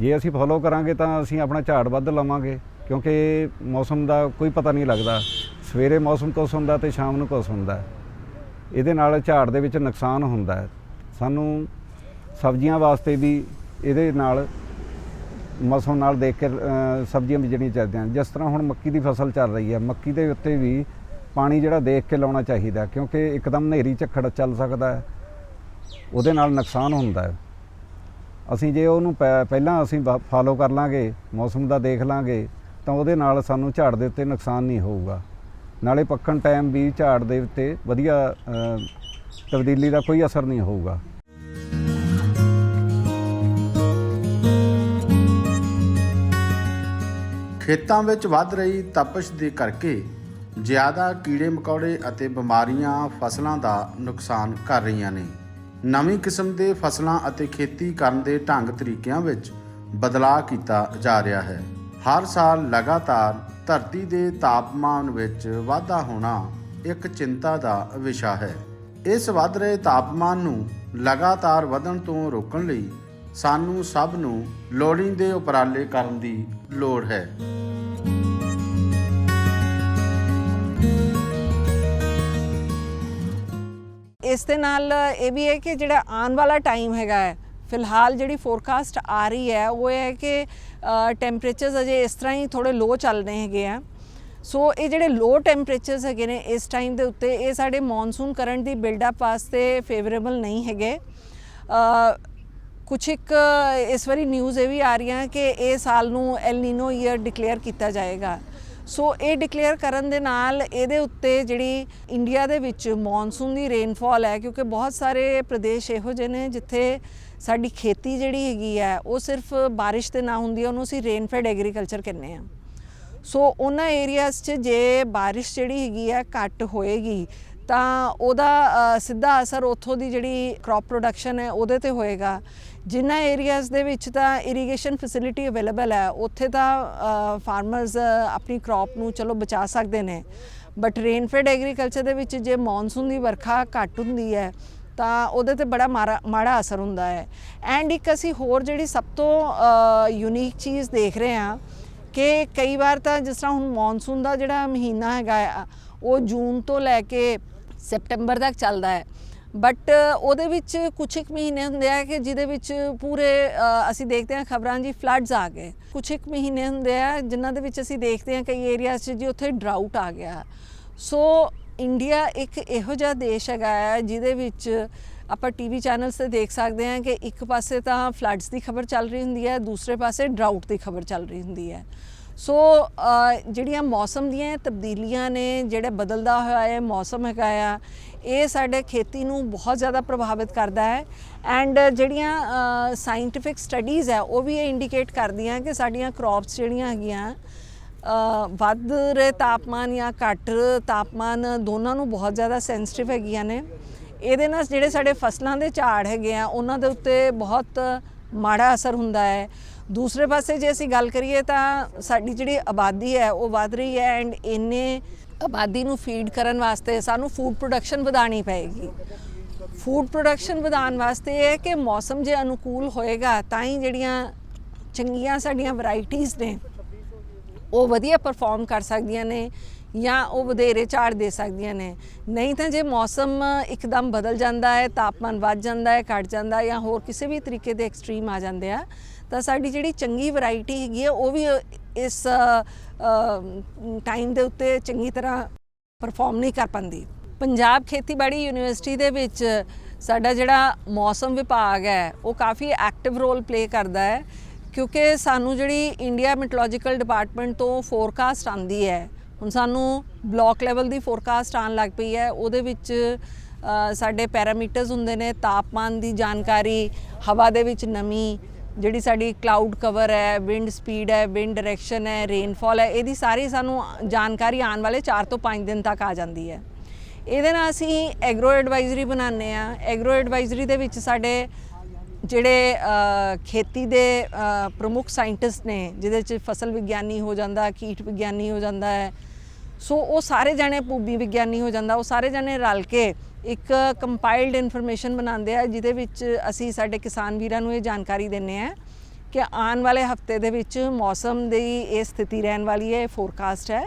ਜੇ ਅਸੀਂ ਫੋਲੋ ਕਰਾਂਗੇ ਤਾਂ ਅਸੀਂ ਆਪਣਾ ਝਾੜ ਵੱਧ ਲਵਾਂਗੇ, ਕਿਉਂਕਿ ਮੌਸਮ ਦਾ ਕੋਈ ਪਤਾ ਨਹੀਂ ਲੱਗਦਾ। ਸਵੇਰੇ ਮੌਸਮ ਕੁਛ ਹੁੰਦਾ ਤੇ ਸ਼ਾਮ ਨੂੰ ਕੁਛ ਹੁੰਦਾ। ਇਹਦੇ ਨਾਲ ਝਾੜ ਦੇ ਵਿੱਚ ਨੁਕਸਾਨ ਹੁੰਦਾ ਹੈ। ਸਾਨੂੰ ਸਬਜ਼ੀਆਂ ਵਾਸਤੇ ਵੀ ਇਹਦੇ ਨਾਲ, ਮੌਸਮ ਨਾਲ ਦੇਖ ਕੇ ਸਬਜ਼ੀਆਂ ਬੀਜਣੀਆਂ ਚਾਹੀਦੀਆਂ ਜਿਸ ਤਰ੍ਹਾਂ ਹੁਣ ਮੱਕੀ ਦੀ ਫਸਲ ਚੱਲ ਰਹੀ ਹੈ, ਮੱਕੀ ਦੇ ਉੱਤੇ ਵੀ ਪਾਣੀ ਜਿਹੜਾ ਦੇਖ ਕੇ ਲਾਉਣਾ ਚਾਹੀਦਾ ਕਿਉਂਕਿ ਇੱਕਦਮ ਹਨੇਰੀ ਝੱਖੜ ਚੱਲ ਸਕਦਾ ਹੈ। ਉਹਦੇ ਨਾਲ ਨੁਕਸਾਨ ਹੁੰਦਾ ਹੈ। ਅਸੀਂ ਜੇ ਉਹਨੂੰ ਪਹਿ- ਪਹਿਲਾਂ ਅਸੀਂ ਫਾਲੋ ਕਰ ਲਾਂਗੇ, ਮੌਸਮ ਦਾ ਦੇਖ ਲਾਂਗੇ, ਤਾਂ ਉਹਦੇ ਨਾਲ ਸਾਨੂੰ ਝਾੜ ਦੇ ਉੱਤੇ ਨੁਕਸਾਨ ਨਹੀਂ ਹੋਊਗਾ। ਨਾਲੇ ਪੱਕਣ ਟਾਈਮ ਵੀ ਝਾੜ ਦੇ ਉੱਤੇ ਵਧੀਆ ਤਬਦੀਲੀ ਦਾ ਕੋਈ ਅਸਰ ਨਹੀਂ ਹੋਊਗਾ। ਖੇਤਾਂ ਵਿੱਚ ਵੱਧ ਰਹੀ ਤਪਸ਼ ਦੇ ਕਰਕੇ ਜ਼ਿਆਦਾ ਕੀੜੇ ਮਕੌੜੇ ਅਤੇ ਬਿਮਾਰੀਆਂ ਫਸਲਾਂ ਦਾ ਨੁਕਸਾਨ ਕਰ ਰਹੀਆਂ ਨੇ। ਨਵੀਂ ਕਿਸਮ ਦੇ ਫਸਲਾਂ ਅਤੇ ਖੇਤੀ ਕਰਨ ਦੇ ਢੰਗ ਤਰੀਕਿਆਂ ਵਿੱਚ ਬਦਲਾਅ ਕੀਤਾ ਜਾ ਰਿਹਾ ਹੈ। ਹਰ ਸਾਲ ਲਗਾਤਾਰ ਧਰਤੀ ਦੇ ਤਾਪਮਾਨ ਵਿੱਚ ਵਾਧਾ ਹੋਣਾ ਇੱਕ ਚਿੰਤਾ ਦਾ ਵਿਸ਼ਾ ਹੈ। ਇਸ ਵੱਧ ਰਹੇ ਤਾਪਮਾਨ ਨੂੰ ਲਗਾਤਾਰ ਵਧਣ ਤੋਂ ਰੋਕਣ ਲਈ ਸਾਨੂੰ ਸਭ ਨੂੰ ਲੋੜੀਂਦੇ ਉਪਰਾਲੇ ਕਰਨ ਦੀ ਲੋੜ ਹੈ। ਇਸ ਦੇ ਨਾਲ ਇਹ ਵੀ ਹੈ ਕਿ ਜਿਹੜਾ ਆਉਣ ਵਾਲਾ ਟਾਈਮ ਹੈਗਾ ਹੈ ਫਿਲਹਾਲ ਜਿਹੜੀ ਫੋਰਕਾਸਟ ਆ ਰਹੀ ਹੈ ਉਹ ਇਹ ਹੈ ਕਿ ਟੈਂਪਰੇਚਰਸ ਅਜੇ ਇਸ ਤਰ੍ਹਾਂ ਹੀ ਥੋੜੇ ਲੋ ਚੱਲ ਰਹੇ ਹੈਗੇ ਆ। ਸੋ ਇਹ ਜਿਹੜੇ ਲੋ ਟੈਂਪਰੇਚਰਸ ਹੈਗੇ ਨੇ ਇਸ ਟਾਈਮ ਦੇ ਉੱਤੇ ਇਹ ਸਾਡੇ ਮੌਨਸੂਨ ਕਰੰਟ ਦੀ ਬਿਲਡਅਪ ਵਾਸਤੇ ਫੇਵਰੇਬਲ ਨਹੀਂ ਹੈਗੇ। ਅ, ਕੁਛ ਇੱਕ ਇਸ ਵਾਰੀ ਨਿਊਜ਼ ਇਹ ਵੀ ਆ ਰਹੀਆਂ ਕਿ ਇਹ ਸਾਲ ਨੂੰ ਐਲ ਨੀਨੋ ਈਅਰ ਡਿਕਲੇਅਰ ਕੀਤਾ ਜਾਏਗਾ। ਸੋ ਇਹ ਡਿਕਲੇਅਰ ਕਰਨ ਦੇ ਨਾਲ ਇਹਦੇ ਉੱਤੇ ਜਿਹੜੀ ਇੰਡੀਆ ਦੇ ਵਿੱਚ ਮੌਨਸੂਨ ਦੀ ਰੇਨਫਾਲ ਹੈ, ਕਿਉਂਕਿ ਬਹੁਤ ਸਾਰੇ ਪ੍ਰਦੇਸ਼ ਇਹੋ ਜਿਹੇ ਨੇ ਜਿੱਥੇ ਸਾਡੀ ਖੇਤੀ ਜਿਹੜੀ ਹੈਗੀ ਹੈ, ਉਹ ਸਿਰਫ ਬਾਰਿਸ਼ ਤੇ ਨਾ ਹੁੰਦੀ ਹੈ ਉਹਨੂੰ ਅਸੀਂ ਰੇਨਫੈਡ ਐਗਰੀਕਲਚਰ ਕਹਿੰਦੇ ਆ ਸੋ ਉਹਨਾਂ ਏਰੀਆਜ਼ 'ਚ ਜੇ ਬਾਰਿਸ਼ ਜਿਹੜੀ ਹੈਗੀ ਹੈ, ਘੱਟ ਹੋਏਗੀ ਤਾਂ ਉਹਦਾ ਸਿੱਧਾ ਅਸਰ ਉੱਥੋਂ ਦੀ ਜਿਹੜੀ ਕ੍ਰੌਪ ਪ੍ਰੋਡਕਸ਼ਨ ਹੈ ਉਹਦੇ ਤੇ ਹੋਏਗਾ। ਜਿਨ੍ਹਾਂ ਏਰੀਆਜ਼ ਦੇ ਵਿੱਚ ਤਾਂ ਇਰੀਗੇਸ਼ਨ ਫੈਸਿਲਿਟੀ ਅਵੇਲੇਬਲ ਹੈ, ਉੱਥੇ ਤਾਂ ਫਾਰਮਰਸ ਆਪਣੀ ਕ੍ਰੌਪ ਨੂੰ ਚਲੋ ਬਚਾ ਸਕਦੇ ਨੇ। ਬਟ ਰੇਨਫੈਡ ਐਗਰੀਕਲਚਰ ਦੇ ਵਿੱਚ ਜੇ ਮੌਨਸੂਨ ਦੀ ਵਰਖਾ ਘੱਟ ਹੁੰਦੀ ਹੈ, ਤਾਂ ਉਹਦੇ ਤੇ ਬੜਾ ਮਾਰਾ, ਮਾੜਾ ਅਸਰ ਹੁੰਦਾ ਹੈ। ਐਂਡ ਇੱਕ ਅਸੀਂ ਹੋਰ ਜਿਹੜੀ ਸਭ ਤੋਂ ਯੂਨੀਕ ਚੀਜ਼ ਦੇਖ ਰਹੇ ਹਾਂ ਕਿ ਕਈ ਵਾਰ ਤਾਂ ਜਿਸ ਤਰ੍ਹਾਂ ਹੁਣ ਮੌਨਸੂਨ ਦਾ ਜਿਹੜਾ ਮਹੀਨਾ ਹੈਗਾ ਉਹ ਜੂਨ ਤੋਂ ਲੈ ਕੇ ਸੈਪਟੈਂਬਰ ਤੱਕ ਚੱਲਦਾ ਹੈ। ਬਟ ਉਹਦੇ ਵਿੱਚ ਕੁਝ ਇੱਕ ਮਹੀਨੇ ਹੁੰਦੇ ਆ ਕਿ ਜਿਹਦੇ ਵਿੱਚ ਪੂਰੇ ਅਸੀਂ ਦੇਖਦੇ ਹਾਂ ਖਬਰਾਂ ਜੀ ਫਲੱਡਸ ਆ ਗਏ। ਕੁਝ ਇੱਕ ਮਹੀਨੇ ਹੁੰਦੇ ਆ ਜਿਨ੍ਹਾਂ ਦੇ ਵਿੱਚ ਅਸੀਂ ਦੇਖਦੇ ਹਾਂ ਕਈ ਏਰੀਆ 'ਚ ਜੀ ਉੱਥੇ ਡਰਾਊਟ ਆ ਗਿਆ। ਸੋ ਇੰਡੀਆ ਇੱਕ ਇਹੋ ਜਿਹਾ ਦੇਸ਼ ਹੈਗਾ ਹੈ ਜਿਹਦੇ ਵਿੱਚ ਆਪਾਂ ਟੀਵੀ ਚੈਨਲਸ ਤੇ ਦੇਖ ਸਕਦੇ ਹਾਂ ਕਿ ਇੱਕ ਪਾਸੇ ਤਾਂ ਫਲੱਡਸ ਦੀ ਖਬਰ ਚੱਲ ਰਹੀ ਹੁੰਦੀ ਹੈ, ਦੂਸਰੇ ਪਾਸੇ ਡਰਾਊਟ ਦੀ ਖਬਰ ਚੱਲ ਰਹੀ ਹੁੰਦੀ ਹੈ। ਸੋ ਜਿਹੜੀਆਂ ਮੌਸਮ ਦੀਆਂ ਤਬਦੀਲੀਆਂ ਨੇ, ਜਿਹੜੇ ਬਦਲਦਾ ਹੋਇਆ ਹੈ ਮੌਸਮ ਹੈਗਾ ਆ, ਇਹ ਸਾਡੇ ਖੇਤੀ ਨੂੰ ਬਹੁਤ ਜ਼ਿਆਦਾ ਪ੍ਰਭਾਵਿਤ ਕਰਦਾ ਹੈ। ਐਂਡ ਜਿਹੜੀਆਂ ਸਾਇੰਟਿਫਿਕ ਸਟੱਡੀਜ਼ ਹੈ, ਉਹ ਵੀ ਇਹ ਇੰਡੀਕੇਟ ਕਰਦੀਆਂ ਕਿ ਸਾਡੀਆਂ ਕ੍ਰੌਪਸ ਜਿਹੜੀਆਂ ਹੈਗੀਆਂ ਵੱਧ ਰਹੇ ਤਾਪਮਾਨ ਜਾਂ ਘੱਟ ਤਾਪਮਾਨ ਦੋਨਾਂ ਨੂੰ ਬਹੁਤ ਜ਼ਿਆਦਾ ਸੈਂਸਿਟਿਵ ਹੈਗੀਆਂ ਨੇ। ਇਹਦੇ ਨਾਲ ਜਿਹੜੇ ਸਾਡੇ ਫਸਲਾਂ ਦੇ ਝਾੜ ਹੈਗੇ ਆ, ਉਹਨਾਂ ਦੇ ਉੱਤੇ ਬਹੁਤ ਮਾੜਾ ਅਸਰ ਹੁੰਦਾ ਹੈ। ਦੂਸਰੇ ਪਾਸੇ ਜੇ ਅਸੀਂ ਗੱਲ ਕਰੀਏ ਤਾਂ ਸਾਡੀ ਜਿਹੜੀ ਆਬਾਦੀ ਹੈ, ਉਹ ਵੱਧ ਰਹੀ ਹੈ ਐਂਡ ਇੰਨੇ ਆਬਾਦੀ ਨੂੰ ਫੀਡ ਕਰਨ ਵਾਸਤੇ ਸਾਨੂੰ ਫੂਡ ਪ੍ਰੋਡਕਸ਼ਨ ਵਧਾਉਣੀ ਪਏਗੀ। ਫੂਡ ਪ੍ਰੋਡਕਸ਼ਨ ਵਧਾਉਣ ਵਾਸਤੇ ਇਹ ਹੈ ਕਿ ਮੌਸਮ ਜੇ ਅਨੁਕੂਲ ਹੋਏਗਾ, ਤਾਂ ਹੀ ਜਿਹੜੀਆਂ ਚੰਗੀਆਂ ਸਾਡੀਆਂ ਵੈਰਾਈਟੀਆਂ ਨੇ, ਉਹ ਵਧੀਆ ਪਰਫਾਰਮ ਕਰ ਸਕਦੀਆਂ ਨੇ ਜਾਂ ਉਹ ਵਧੇਰੇ ਝਾੜ ਦੇ ਸਕਦੀਆਂ ਨੇ। ਨਹੀਂ ਤਾਂ ਜੇ ਮੌਸਮ ਇੱਕਦਮ ਬਦਲ ਜਾਂਦਾ ਹੈ, ਤਾਪਮਾਨ ਵੱਧ ਜਾਂਦਾ ਹੈ, ਘਟ ਜਾਂਦਾ ਹੈ ਜਾਂ ਹੋਰ ਕਿਸੇ ਵੀ ਤਰੀਕੇ ਦੇ ਐਕਸਟ੍ਰੀਮ ਆ ਜਾਂਦੇ ਆ ਤਾਂ ਸਾਡੀ ਜਿਹੜੀ ਚੰਗੀ ਵੈਰਾਈਟੀ ਹੈਗੀ ਹੈ ਉਹ ਵੀ ਇਸ ਟਾਈਮ ਦੇ ਉੱਤੇ ਚੰਗੀ ਤਰ੍ਹਾਂ ਪਰਫਾਰਮ ਨਹੀਂ ਕਰ ਪਾਉਂਦੀ। ਪੰਜਾਬ ਖੇਤੀਬਾੜੀ ਯੂਨੀਵਰਸਿਟੀ ਦੇ ਵਿੱਚ ਸਾਡਾ ਜਿਹੜਾ ਮੌਸਮ ਵਿਭਾਗ ਹੈ, ਉਹ ਕਾਫੀ ਐਕਟਿਵ ਰੋਲ ਪਲੇ ਕਰਦਾ ਹੈ, ਕਿਉਂਕਿ ਸਾਨੂੰ ਜਿਹੜੀ ਇੰਡੀਆ ਮੈਟਰੋਲੋਜੀਕਲ ਡਿਪਾਰਟਮੈਂਟ ਤੋਂ ਫੋਰਕਾਸਟ ਆਂਦੀ ਹੈ, ਹੁਣ ਸਾਨੂੰ ਬਲਾਕ ਲੈਵਲ ਦੀ ਫੋਰਕਾਸਟ ਆਉਣ ਲੱਗ ਪਈ ਹੈ, ਉਹਦੇ ਵਿੱਚ ਸਾਡੇ ਪੈਰਾਮੀਟਰਸ ਹੁੰਦੇ ਨੇ, ਤਾਪਮਾਨ ਦੀ ਜਾਣਕਾਰੀ, ਹਵਾ ਦੇ ਵਿੱਚ ਨਮੀ ਜਿਹੜੀ ਸਾਡੀ ਕਲਾਊਡ ਕਵਰ ਹੈ ਵਿੰਡ ਸਪੀਡ ਹੈ ਵਿੰਡ ਡਾਇਰੈਕਸ਼ਨ ਹੈ ਰੇਨਫਾਲ ਹੈ, ਇਹਦੀ ਸਾਰੀ ਸਾਨੂੰ ਜਾਣਕਾਰੀ ਆਉਣ ਵਾਲੇ 4 ਤੋਂ 5 ਦਿਨ ਤੱਕ ਆ ਜਾਂਦੀ ਹੈ। ਇਹਦੇ ਨਾਲ ਅਸੀਂ ਐਗਰੋ ਐਡਵਾਈਜ਼ਰੀ ਬਣਾਉਂਦੇ ਆ ਐਗਰੋ ਐਡਵਾਈਜ਼ਰੀ ਦੇ ਵਿੱਚ ਸਾਡੇ ਜਿਹੜੇ ਖੇਤੀ ਦੇ ਪ੍ਰਮੁੱਖ ਸਾਇੰਟਿਸਟ ਨੇ, ਜਿਹਦੇ ਚ ਫਸਲ ਵਿਗਿਆਨੀ ਹੋ ਜਾਂਦਾ, ਕੀਟ ਵਿਗਿਆਨੀ ਹੋ ਜਾਂਦਾ ਹੈ। ਸੋ ਉਹ ਸਾਰੇ ਜਾਣੇ ਭੂਮੀ ਵਿਗਿਆਨੀ ਹੋ ਜਾਂਦਾ। ਉਹ ਸਾਰੇ ਜਾਣੇ ਰਲ ਕੇ ਇੱਕ ਕੰਪਾਈਲਡ ਇਨਫੋਰਮੇਸ਼ਨ ਬਣਾਉਂਦੇ ਆ, ਜਿਹਦੇ ਵਿੱਚ ਅਸੀਂ ਸਾਡੇ ਕਿਸਾਨ ਵੀਰਾਂ ਨੂੰ ਇਹ ਜਾਣਕਾਰੀ ਦਿੰਨੇ ਆ ਕਿ ਆਉਣ ਵਾਲੇ ਹਫ਼ਤੇ ਦੇ ਵਿੱਚ ਮੌਸਮ ਦੀ ਇਹ ਸਥਿਤੀ ਰਹਿਣ ਵਾਲੀ ਹੈ ਫੋਰਕਾਸਟ ਹੈ।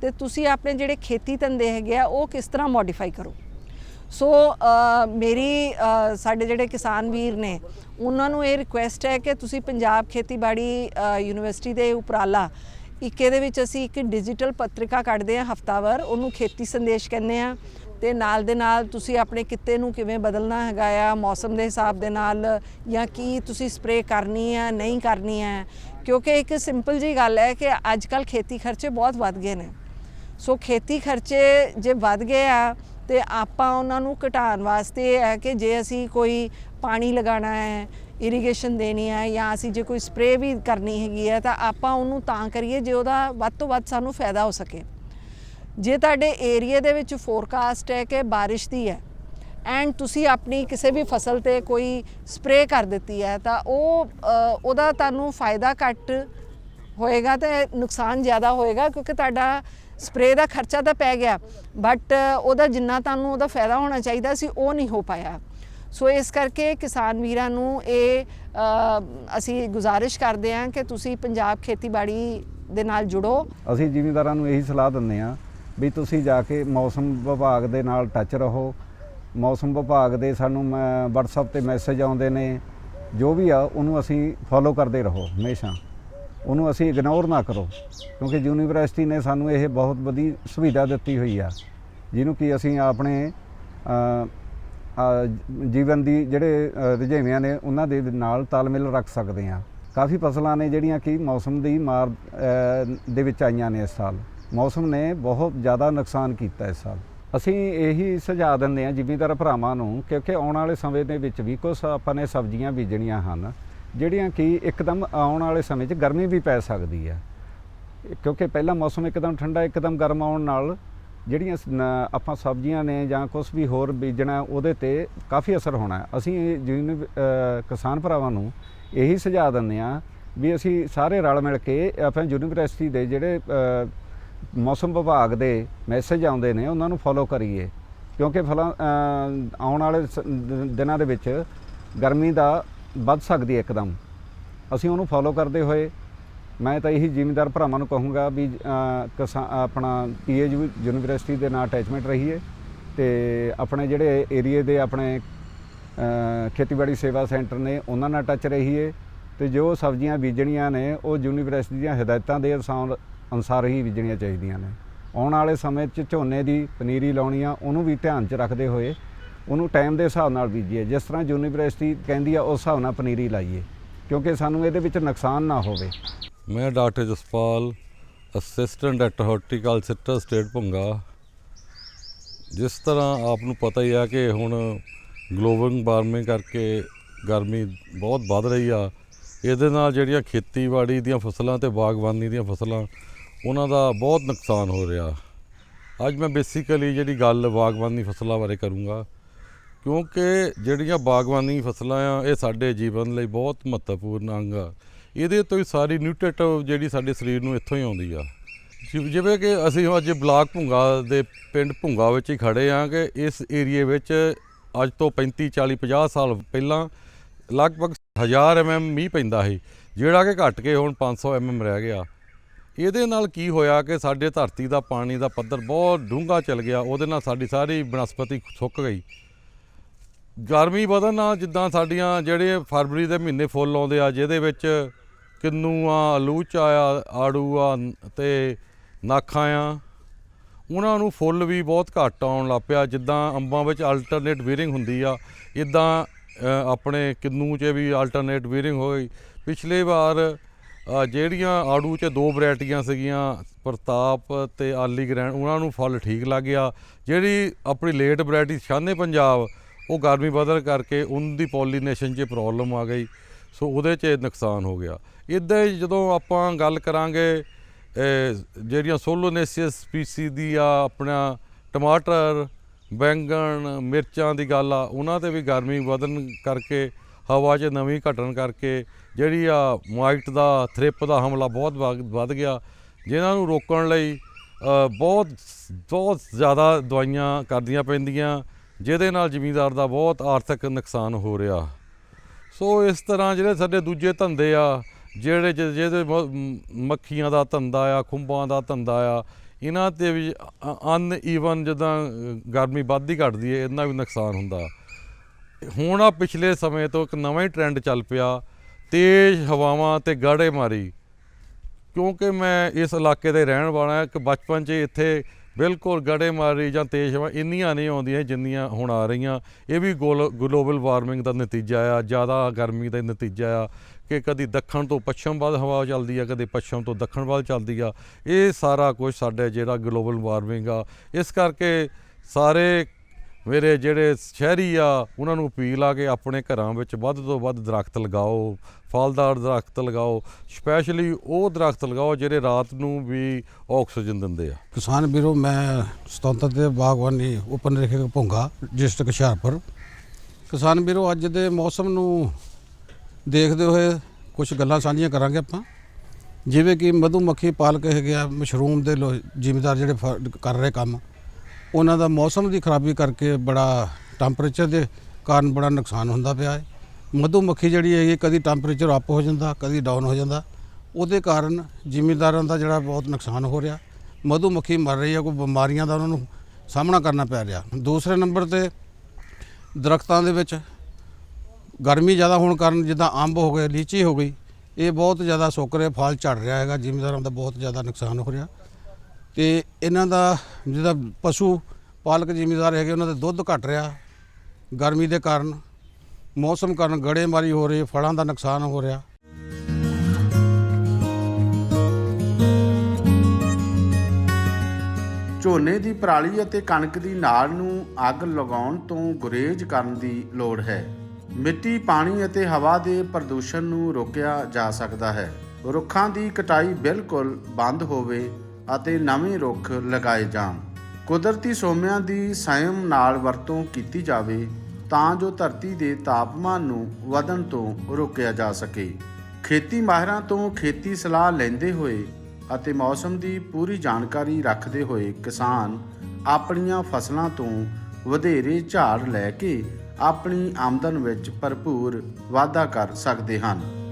ਤੇ ਤੁਸੀਂ ਆਪਣੇ ਜਿਹੜੇ ਖੇਤੀ ਧੰਦੇ ਹੈਗੇ ਆ, ਉਹ ਕਿਸ ਤਰ੍ਹਾਂ ਮੋਡੀਫਾਈ ਕਰੋ? ਸੋ ਮੇਰੀ ਸਾਡੇ ਜਿਹੜੇ ਕਿਸਾਨ ਵੀਰ ਨੇ, ਉਹਨਾਂ ਨੂੰ ਇਹ ਰਿਕੁਐਸਟ ਹੈ ਕਿ ਤੁਸੀਂ ਪੰਜਾਬ ਖੇਤੀਬਾੜੀ ਯੂਨੀਵਰਸਿਟੀ ਦੇ ਉਪਰਾਲਾ, ਇੱਕ ਇਹਦੇ ਵਿੱਚ ਅਸੀਂ ਇੱਕ ਡਿਜੀਟਲ ਪੱਤਰਿਕਾ ਕੱਢਦੇ ਹਾਂ ਹਫਤਾਵਾਰ, ਉਹਨੂੰ ਖੇਤੀ ਸੰਦੇਸ਼ ਕਹਿੰਦੇ ਆ। ਤੇ ਨਾਲ ਦੇ ਨਾਲ ਤੁਸੀਂ ਆਪਣੇ ਕਿੱਤੇ ਨੂੰ ਕਿਵੇਂ ਬਦਲਣਾ ਹੈਗਾ ਆ, ਮੌਸਮ ਦੇ ਹਿਸਾਬ ਦੇ ਨਾਲ, ਜਾਂ ਕੀ ਤੁਸੀਂ ਸਪਰੇਅ ਕਰਨੀ ਹੈ ਨਹੀਂ ਕਰਨੀ ਹੈ ਕਿਉਂਕਿ ਇੱਕ ਸਿੰਪਲ ਜੀ ਗੱਲ ਹੈ ਕਿ ਅੱਜ ਕੱਲ ਖੇਤੀ ਖਰਚੇ ਬਹੁਤ ਵੱਧ ਗਏ ਨੇ। ਸੋ ਖੇਤੀ ਖਰਚੇ ਜੇ ਵੱਧ ਗਏ ਆ, ਤੇ ਆਪਾਂ ਉਹਨਾਂ ਨੂੰ ਘਟਾਉਣ ਵਾਸਤੇ ਇਹ ਹੈ ਕਿ ਜੇ ਅਸੀਂ ਕੋਈ ਪਾਣੀ ਲਗਾਉਣਾ ਹੈ ਇਰੀਗੇਸ਼ਨ ਦੇਣੀ ਹੈ, ਜਾਂ ਅਸੀਂ ਜੇ ਕੋਈ ਸਪਰੇਅ ਵੀ ਕਰਨੀ ਹੈਗੀ ਹੈ, ਤਾਂ ਆਪਾਂ ਉਹਨੂੰ ਤਾਂ ਕਰੀਏ ਜੇ ਉਹਦਾ ਵੱਧ ਤੋਂ ਵੱਧ ਸਾਨੂੰ ਫਾਇਦਾ ਹੋ ਸਕੇ। ਜੇ ਤੁਹਾਡੇ ਏਰੀਆ ਦੇ ਵਿੱਚ ਫੋਰਕਾਸਟ ਹੈ ਕਿ ਬਾਰਿਸ਼ ਦੀ ਹੈ ਐਂਡ ਤੁਸੀਂ ਆਪਣੀ ਕਿਸੇ ਵੀ ਫਸਲ ਤੇ ਕੋਈ ਸਪਰੇਅ ਕਰ ਦਿੱਤੀ ਹੈ, ਤਾਂ ਉਹ ਉਹਦਾ ਤੁਹਾਨੂੰ ਫਾਇਦਾ ਘੱਟ ਹੋਏਗਾ ਤੇ ਨੁਕਸਾਨ ਜ਼ਿਆਦਾ ਹੋਏਗਾ ਕਿਉਂਕਿ ਤੁਹਾਡਾ ਸਪਰੇਅ ਦਾ ਖਰਚਾ ਤਾਂ ਪੈ ਗਿਆ ਬਟ ਉਹਦਾ ਜਿੰਨਾ ਤੁਹਾਨੂੰ ਉਹਦਾ ਫਾਇਦਾ ਹੋਣਾ ਚਾਹੀਦਾ ਸੀ, ਉਹ ਨਹੀਂ ਹੋ ਪਾਇਆ। ਸੋ ਇਸ ਕਰਕੇ ਕਿਸਾਨ ਵੀਰਾਂ ਨੂੰ ਇਹ ਅਸੀਂ ਗੁਜ਼ਾਰਿਸ਼ ਕਰਦੇ ਹਾਂ ਕਿ ਤੁਸੀਂ ਪੰਜਾਬ ਖੇਤੀਬਾੜੀ ਦੇ ਨਾਲ ਜੁੜੋ। ਅਸੀਂ ਜ਼ਿਮੀਂਦਾਰਾਂ ਨੂੰ ਇਹੀ ਸਲਾਹ ਦਿੰਦੇ ਹਾਂ ਵੀ ਤੁਸੀਂ ਜਾ ਕੇ ਮੌਸਮ ਵਿਭਾਗ ਦੇ ਨਾਲ ਟੱਚ ਰਹੋ। ਮੌਸਮ ਵਿਭਾਗ ਦੇ ਸਾਨੂੰ ਮ- WhatsApp ਤੇ ਮੈਸੇਜ ਆਉਂਦੇ ਨੇ, ਜੋ ਵੀ ਆ, ਉਹਨੂੰ ਅਸੀਂ ਫੋਲੋ ਕਰਦੇ ਰਹੋ ਹਮੇਸ਼ਾ। ਉਹਨੂੰ ਅਸੀਂ ਇਗਨੋਰ ਨਾ ਕਰੋ, ਕਿਉਂਕਿ ਯੂਨੀਵਰਸਿਟੀ ਨੇ ਸਾਨੂੰ ਇਹ ਬਹੁਤ ਵਧੀ ਸੁਵਿਧਾ ਦਿੱਤੀ ਹੋਈ ਆ, ਜਿਹਨੂੰ ਕਿ ਅਸੀਂ ਆਪਣੇ ਜੀਵਨ ਦੀ ਜਿਹੜੇ ਰੁਝੇਵਿਆਂ ਨੇ, ਉਹਨਾਂ ਦੇ ਨਾਲ ਤਾਲਮੇਲ ਰੱਖ ਸਕਦੇ ਆ। ਕਾਫੀ ਫਸਲਾਂ ਨੇ ਜਿਹੜੀਆਂ ਕਿ ਮੌਸਮ ਦੀ ਮਾਰ ਦੇ ਵਿੱਚ ਆਈਆਂ ਨੇ ਇਸ ਸਾਲ। ਮੌਸਮ ਨੇ ਬਹੁਤ ਜ਼ਿਆਦਾ ਨੁਕਸਾਨ ਕੀਤਾ ਇਸ ਸਾਲ। ਅਸੀਂ ਇਹੀ ਸੁਝਾਅ ਦਿੰਦੇ ਹਾਂ ਜ਼ਿਮੀਂਦਾਰ ਭਰਾਵਾਂ ਨੂੰ, ਕਿਉਂਕਿ ਆਉਣ ਵਾਲੇ ਸਮੇਂ ਦੇ ਵਿੱਚ ਵੀ ਕੁਝ ਆਪਾਂ ਨੇ ਸਬਜ਼ੀਆਂ ਬੀਜਣੀਆਂ ਹਨ, ਜਿਹੜੀਆਂ ਕਿ ਇੱਕਦਮ ਆਉਣ ਵਾਲੇ ਸਮੇਂ 'ਚ ਗਰਮੀ ਵੀ ਪੈ ਸਕਦੀ ਹੈ। ਕਿਉਂਕਿ ਪਹਿਲਾ ਮੌਸਮ ਇੱਕਦਮ ਠੰਡਾ, ਇੱਕਦਮ ਗਰਮ ਆਉਣ ਨਾਲ ਜਿਹੜੀਆਂ ਆਪਾਂ ਸਬਜ਼ੀਆਂ ਨੇ ਜਾਂ ਕੁਝ ਵੀ ਹੋਰ ਬੀਜਣਾ, ਉਹਦੇ ਤੇ ਕਾਫੀ ਅਸਰ ਹੋਣਾ। ਅਸੀਂ ਯੂਨੀ- ਕਿਸਾਨ ਭਰਾਵਾਂ ਨੂੰ ਇਹੀ ਸੁਝਾਅ ਦਿੰਦੇ ਆ ਵੀ ਅਸੀਂ ਸਾਰੇ ਰਲ ਮਿਲ ਕੇ ਆਪਾਂ ਯੂਨੀਵਰਸਿਟੀ ਦੇ ਜਿਹੜੇ ਮੌਸਮ ਵਿਭਾਗ ਦੇ ਮੈਸੇਜ ਆਉਂਦੇ ਨੇ, ਉਹਨਾਂ ਨੂੰ ਫੋਲੋ ਕਰੀਏ। ਕਿਉਂਕਿ ਫਲਾਂ ਆਉਣ ਵਾਲੇ ਸ- ਦਿਨਾਂ ਦੇ ਵਿੱਚ ਗਰਮੀ ਦਾ ਵੱਧ ਸਕਦੀ ਹੈ ਇੱਕਦਮ। ਅਸੀਂ ਉਹਨੂੰ ਫੋਲੋ ਕਰਦੇ ਹੋਏ, ਮੈਂ ਤਾਂ ਇਹੀ ਜ਼ਿਮੀਂਦਾਰ ਭਰਾਵਾਂ ਨੂੰ ਕਹੂੰਗਾ ਵੀ ਕਿਸਾ, ਆਪਣਾ ਪੀਏਯੂ ਯੂਨੀਵਰਸਿਟੀ ਦੇ ਨਾਲ ਅਟੈਚਮੈਂਟ ਰਹੀਏ ਤੇ ਆਪਣੇ ਜਿਹੜੇ ਏਰੀਏ ਦੇ ਆਪਣੇ ਖੇਤੀਬਾੜੀ ਸੇਵਾ ਸੈਂਟਰ ਨੇ, ਉਹਨਾਂ ਨਾਲ ਟੱਚ ਰਹੀਏ ਤੇ ਜੋ ਸਬਜ਼ੀਆਂ ਬੀਜਣੀਆਂ ਨੇ, ਉਹ ਯੂਨੀਵਰਸਿਟੀ ਦੀਆਂ ਹਦਾਇਤਾਂ ਦੇ ਅਨੁਸਾਰ ਅਨੁਸਾਰ ਹੀ ਬੀਜਣੀਆਂ ਚਾਹੀਦੀਆਂ ਨੇ। ਆਉਣ ਵਾਲੇ ਸਮੇਂ 'ਚ ਝੋਨੇ ਦੀ ਪਨੀਰੀ ਲਾਉਣੀ ਆ, ਉਹਨੂੰ ਵੀ ਧਿਆਨ 'ਚ ਰੱਖਦੇ ਹੋਏ ਉਹਨੂੰ ਟਾਈਮ ਦੇ ਹਿਸਾਬ ਨਾਲ ਬੀਜੀਏ। ਜਿਸ ਤਰ੍ਹਾਂ ਯੂਨੀਵਰਸਿਟੀ ਕਹਿੰਦੀ ਆ, ਉਸ ਹਿਸਾਬ ਨਾਲ ਪਨੀਰੀ ਲਾਈਏ, ਕਿਉਂਕਿ ਸਾਨੂੰ ਇਹਦੇ ਵਿੱਚ ਨੁਕਸਾਨ ਨਾ ਹੋਵੇ। ਮੈਂ doctor Jaspal, assistant doctor horticulture state Bhunga. ਜਿਸ ਤਰ੍ਹਾਂ ਆਪ ਨੂੰ ਪਤਾ ਹੀ ਆ ਕਿ ਹੁਣ ਗਲੋਬਲ ਵਾਰਮਿੰਗ ਕਰਕੇ ਗਰਮੀ ਬਹੁਤ ਵੱਧ ਰਹੀ ਆ, ਇਹਦੇ ਨਾਲ ਜਿਹੜੀਆਂ ਖੇਤੀਬਾੜੀ ਦੀਆਂ ਫਸਲਾਂ ਤੇ ਬਾਗਬਾਨੀ ਦੀਆਂ ਫਸਲਾਂ ਉਹਨਾਂ ਦਾ ਬਹੁਤ ਨੁਕਸਾਨ ਹੋ ਰਿਹਾ। ਅੱਜ ਮੈਂ ਬੇਸਿਕਲੀ ਜਿਹੜੀ ਗੱਲ ਬਾਗਬਾਨੀ ਫਸਲਾਂ ਬਾਰੇ ਕਰੂੰਗਾ, ਕਿਉਂਕਿ ਜਿਹੜੀਆਂ ਬਾਗਬਾਨੀ ਫਸਲਾਂ ਆ, ਇਹ ਸਾਡੇ ਜੀਵਨ ਲਈ ਬਹੁਤ ਮਹੱਤਵਪੂਰਨ ਅੰਗ ਆ। ਇਹਦੇ ਤੋਂ ਹੀ ਸਾਰੀ ਨਿਊਟ੍ਰੀਟਿਵ ਜਿਹੜੀ ਸਾਡੇ ਸਰੀਰ ਨੂੰ ਇੱਥੋਂ ਹੀ ਆਉਂਦੀ ਆ। ਜਿ- ਜਿਵੇਂ ਕਿ ਅਸੀਂ ਅੱਜ ਬਲਾਕ ਭੁੰਗਾ ਦੇ ਪਿੰਡ ਭੁੰਗਾ ਵਿੱਚ ਹੀ ਖੜੇ ਆ ਕਿ ਇਸ ਏਰੀਏ ਵਿੱਚ ਅੱਜ ਤੋਂ 35 40 50 ਸਾਲ ਪਹਿਲਾਂ ਲਗਭਗ 1000 ਐਮਐਮ ਮੀਂਹ ਪੈਂਦਾ ਸੀ, ਜਿਹੜਾ ਕਿ ਘਟ ਕੇ ਹੁਣ 500 ਐਮਐਮ ਰਹਿ ਗਿਆ। ਇਹਦੇ ਨਾਲ ਕੀ ਹੋਇਆ ਕਿ ਸਾਡੇ ਧਰਤੀ ਦਾ ਪਾਣੀ ਦਾ ਪੱਧਰ ਬਹੁਤ ਡੂੰਘਾ ਚਲ ਗਿਆ, ਉਹਦੇ ਨਾਲ ਸਾਡੀ ਸਾਰੀ ਬਨਸਪਤੀ ਸੁੱਕ ਗਈ। ਗਰਮੀ ਵਧਣ ਨਾਲ ਜਿੱਦਾਂ ਸਾਡੀਆਂ ਜਿਹੜੇ ਫਰਵਰੀ ਦੇ ਮਹੀਨੇ ਫੁੱਲ ਆਉਂਦੇ ਆ, ਜਿਹਦੇ ਵਿੱਚ ਕਿੰਨੂ ਆ ਅਲੂਚ ਆ ਆੜੂ ਆ ਤੇ ਨਾਖਾਂ ਆ, ਉਹਨਾਂ ਨੂੰ ਫੁੱਲ ਵੀ ਬਹੁਤ ਘੱਟ ਆਉਣ ਲੱਗ ਪਿਆ। ਜਿੱਦਾਂ ਅੰਬਾਂ ਵਿੱਚ ਅਲਟਰਨੇਟ ਵੀਰਿੰਗ ਹੁੰਦੀ ਆ ਇਦਾਂ ਆਪਣੇ ਕਿੰਨੂ 'ਚ ਵੀ ਅਲਟਰਨੇਟ ਵੀਰਿੰਗ ਹੋਈ। ਪਿਛਲੇ ਵਾਰ ਜਿਹੜੀਆਂ ਆੜੂ 'ਚ ਦੋ ਵੈਰਾਈਟੀਆਂ ਸੀਗੀਆਂ, ਪ੍ਰਤਾਪ ਤੇ ਆਲੀ ਗ੍ਰੈਂਡ ਉਹਨਾਂ ਨੂੰ ਫਲ ਠੀਕ ਲੱਗ ਗਿਆ। ਜਿਹੜੀ ਆਪਣੀ ਲੇਟ ਵੈਰਾਈਟੀ ਸ਼ਾਨੇ ਪੰਜਾਬ, ਉਹ ਗਰਮੀ ਵਧਣ ਕਰਕੇ ਉਹਨਾਂ ਦੀ ਪੋਲੀਨੇਸ਼ਨ 'ਚ ਪ੍ਰੋਬਲਮ ਆ ਗਈ। ਸੋ ਉਹਦੇ 'ਚ ਨੁਕਸਾਨ ਹੋ ਗਿਆ। ਇਦਾਂ ਹੀ ਜਦੋਂ ਆਪਾਂ ਗੱਲ ਕਰਾਂਗੇ ਜਿਹੜੀਆਂ ਸੋਲੋਨੇਸੀਅਸ ਸਪੀਸੀ ਦੀ ਆ, ਆਪਣਾ ਟਮਾਟਰ, ਬੈਂਗਣ, ਮਿਰਚਾਂ ਦੀ ਗੱਲ ਆ, ਉਹਨਾਂ ਤੇ ਵੀ ਗਰਮੀ ਵਧਣ ਕਰਕੇ ਹਵਾ 'ਚ ਨਵੀਂ ਘਟਣ ਕਰਕੇ ਜਿਹੜੀ ਆ ਮਾਈਟ ਦਾ, ਥ੍ਰਿਪ ਦਾ ਹਮਲਾ ਬਹੁਤ ਵਗ- ਵੱਧ ਗਿਆ। ਜਿਨ੍ਹਾਂ ਨੂੰ ਰੋਕਣ ਲਈ ਬਹੁਤ ਬਹੁਤ ਜ਼ਿਆਦਾ ਦਵਾਈਆਂ ਕਰਦੀਆਂ ਪੈਂਦੀਆਂ, ਜਿਹਦੇ ਨਾਲ ਜ਼ਮੀਂਦਾਰ ਦਾ ਬਹੁਤ ਆਰਥਿਕ ਨੁਕਸਾਨ ਹੋ ਰਿਹਾ। ਸੋ ਇਸ ਤਰ੍ਹਾਂ ਜਿਹੜੇ ਸਾਡੇ ਦੂਜੇ ਧੰਦੇ ਆ, ਜਿਹੜੇ ਜਿ- ਜਿਹਦੇ ਮ- ਮੱਖੀਆਂ ਦਾ ਧੰਦਾ ਆ, ਖੁੰਬਾਂ ਦਾ ਧੰਦਾ ਆ, ਇਹਨਾਂ ਤੇ ਵੀ ਅਨ ਈਵਨ ਜਦੋਂ ਗਰਮੀ ਵੱਧਦੀ ਘਟਦੀ ਹੈ ਇਹਨਾਂ ਵੀ ਨੁਕਸਾਨ ਹੁੰਦਾ। ਹੁਣ ਆ ਪਿਛਲੇ ਸਮੇਂ ਤੋਂ ਇੱਕ ਨਵਾਂ ਹੀ ਟ੍ਰੈਂਡ ਚੱਲ ਪਿਆ, ਤੇਜ਼ ਹਵਾਵਾਂ ਤੇ ਗਾੜੇ ਮਾਰੀ ਕਿਉਂਕਿ ਮੈਂ ਇਸ ਇਲਾਕੇ ਦੇ ਰਹਿਣ ਵਾਲਾ ਹਾਂ ਕਿ ਬਚਪਨ 'ਚ ਇੱਥੇ ਬਿਲਕੁਲ ਗੜੇਮਾਰੀ ਜਾਂ ਤੇਜ਼ ਹਵਾ ਇੰਨੀਆਂ ਨਹੀਂ ਆਉਂਦੀਆਂ ਜਿੰਨੀਆਂ ਹੁਣ ਆ ਰਹੀਆਂ। ਇਹ ਵੀ ਗਲੋਬਲ ਵਾਰਮਿੰਗ ਦਾ ਨਤੀਜਾ ਆ, ਜ਼ਿਆਦਾ ਗਰਮੀ ਦਾ ਨਤੀਜਾ ਆ ਕਿ ਕਦੀ ਦੱਖਣ ਤੋਂ ਪੱਛਮ ਵੱਲ ਹਵਾ ਚੱਲਦੀ ਆ, ਕਦੇ ਪੱਛਮ ਤੋਂ ਦੱਖਣ ਵੱਲ ਚੱਲਦੀ ਆ। ਇਹ ਸਾਰਾ ਕੁਝ ਸਾਡੇ ਜਿਹੜਾ ਗਲੋਬਲ ਵਾਰਮਿੰਗ ਆ, ਇਸ ਕਰਕੇ ਸਾਰੇ ਮੇਰੇ ਜਿਹੜੇ ਸ਼ਹਿਰੀ ਆ, ਉਹਨਾਂ ਨੂੰ ਅਪੀਲ ਆ ਕਿ ਆਪਣੇ ਘਰਾਂ ਵਿੱਚ ਵੱਧ ਤੋਂ ਵੱਧ ਦਰਖਤ ਲਗਾਓ, ਫਲਦਾਰ ਦਰਖਤ ਲਗਾਓ, ਸਪੈਸ਼ਲੀ ਉਹ ਦਰਖਤ ਲਗਾਓ ਜਿਹੜੇ ਰਾਤ ਨੂੰ ਵੀ ਆਕਸੀਜਨ ਦਿੰਦੇ ਆ। ਕਿਸਾਨ ਵੀਰੋ, ਮੈਂ ਸੁਤੰਤਰ ਤੇ ਬਾਗਵਾਨੀ ਓਪਨ ਰੇਖੇ ਭੁੰਗਾ, ਡਿਸਟ੍ਰਿਕਟ ਹੁਸ਼ਿਆਰਪੁਰ। ਕਿਸਾਨ ਵੀਰੋ, ਅੱਜ ਦੇ ਮੌਸਮ ਨੂੰ ਦੇਖਦੇ ਹੋਏ ਕੁਝ ਗੱਲਾਂ ਸਾਂਝੀਆਂ ਕਰਾਂਗੇ ਆਪਾਂ। ਜਿਵੇਂ ਕਿ ਮਧੂ ਮੱਖੀ ਪਾਲਕ ਹੈਗੇ ਆ, ਮਸ਼ਰੂਮ ਦੇ ਲੋ- ਜ਼ਿਮੀਂਦਾਰ ਜਿਹੜੇ ਫ- ਕਰ ਰਹੇ ਕੰਮ। ਉਹਨਾਂ ਦਾ ਮੌਸਮ ਦੀ ਖਰਾਬੀ ਕਰਕੇ ਬੜਾ ਟੈਂਪਰੇਚਰ ਦੇ ਕਾਰਨ ਬੜਾ ਨੁਕਸਾਨ ਹੁੰਦਾ ਪਿਆ ਹੈ। ਮਧੂਮੱਖੀ ਜਿਹੜੀ ਹੈਗੀ, ਕਦੀ ਟੈਂਪਰੇਚਰ ਅਪ ਹੋ ਜਾਂਦਾ, ਕਦੀ ਡਾਊਨ ਹੋ ਜਾਂਦਾ। ਉਹਦੇ ਕਾਰਨ ਜ਼ਿਮੀਂਦਾਰਾਂ ਦਾ ਜਿਹੜਾ ਬਹੁਤ ਨੁਕਸਾਨ ਹੋ ਰਿਹਾ। ਮਧੂਮੱਖੀ ਮਰ ਰਹੀ ਹੈ, ਕੋਈ ਬਿਮਾਰੀਆਂ ਦਾ ਉਹਨਾਂ ਨੂੰ ਸਾਹਮਣਾ ਕਰਨਾ ਪੈ ਰਿਹਾ। ਦੂਸਰੇ ਨੰਬਰ ਤੇ ਦਰਖਤਾਂ ਦੇ ਵਿੱਚ ਗਰਮੀ ਜ਼ਿਆਦਾ ਹੋਣ ਕਾਰਨ ਜਿੱਦਾਂ ਅੰਬ ਹੋ ਗਏ, ਲੀਚੀ ਹੋ ਗਈ, ਇਹ ਬਹੁਤ ਜ਼ਿਆਦਾ ਸੁੱਕ ਰਹੇ, ਫਲ ਝੜ ਰਿਹਾ ਹੈਗਾ। ਜ਼ਿਮੀਂਦਾਰਾਂ ਦਾ ਬਹੁਤ ਜ਼ਿਆਦਾ ਨੁਕਸਾਨ ਹੋ ਰਿਹਾ। ਤੇ ਇਹਨਾਂ ਦਾ ਜਿਹਦਾ ਪਸ਼ੂ ਪਾਲਕ ਜ਼ਿਮੀਦਾਰ ਹੈਗੇ, ਉਹਨਾਂ ਦਾ ਦੁੱਧ ਘਟ ਰਿਹਾ। ਗਰਮੀ ਦੇ ਕਾਰਨ, ਮੌਸਮ ਕਾਰਨ ਗੜੇਮਾਰੀ ਹੋ ਰਹੀ, ਫਲਾਂ ਦਾ ਨੁਕਸਾਨ ਹੋ ਰਿਹਾ। ਝੋਨੇ ਦੀ ਪਰਾਲੀ ਅਤੇ ਕਣਕ ਦੀ ਨਾੜ ਨੂੰ ਅੱਗ ਲਗਾਉਣ ਤੋਂ ਗੁਰੇਜ਼ ਕਰਨ ਦੀ ਲੋੜ ਹੈ। ਮਿੱਟੀ, ਪਾਣੀ ਅਤੇ ਹਵਾ ਦੇ ਪ੍ਰਦੂਸ਼ਣ ਨੂੰ ਰੋਕਿਆ ਜਾ ਸਕਦਾ ਹੈ। ਰੁੱਖਾਂ ਦੀ ਕਟਾਈ ਬਿਲਕੁਲ ਬੰਦ ਹੋਵੇ ਅਤੇ ਨਵੇਂ ਰੁੱਖ ਲਗਾਏ ਜਾਣ। ਕੁਦਰਤੀ ਸੋਮਿਆਂ ਦੀ ਸੰਯਮ ਨਾਲ ਵਰਤੋਂ ਕੀਤੀ ਜਾਵੇ ਤਾਂ ਜੋ ਧਰਤੀ ਦੇ ਤਾਪਮਾਨ ਨੂੰ ਵਧਣ ਤੋਂ ਰੋਕਿਆ ਜਾ ਸਕੇ। ਖੇਤੀ ਮਾਹਿਰਾਂ ਤੋਂ ਖੇਤੀ ਸਲਾਹ ਲੈਂਦੇ ਹੋਏ ਅਤੇ ਮੌਸਮ ਦੀ ਪੂਰੀ ਜਾਣਕਾਰੀ ਰੱਖਦੇ ਹੋਏ ਕਿਸਾਨ ਆਪਣੀਆਂ ਫਸਲਾਂ ਤੋਂ ਵਧੇਰੇ ਝਾੜ ਲੈ ਕੇ ਆਪਣੀ ਆਮਦਨ ਵਿੱਚ ਭਰਪੂਰ ਵਾਧਾ ਕਰ ਸਕਦੇ ਹਨ।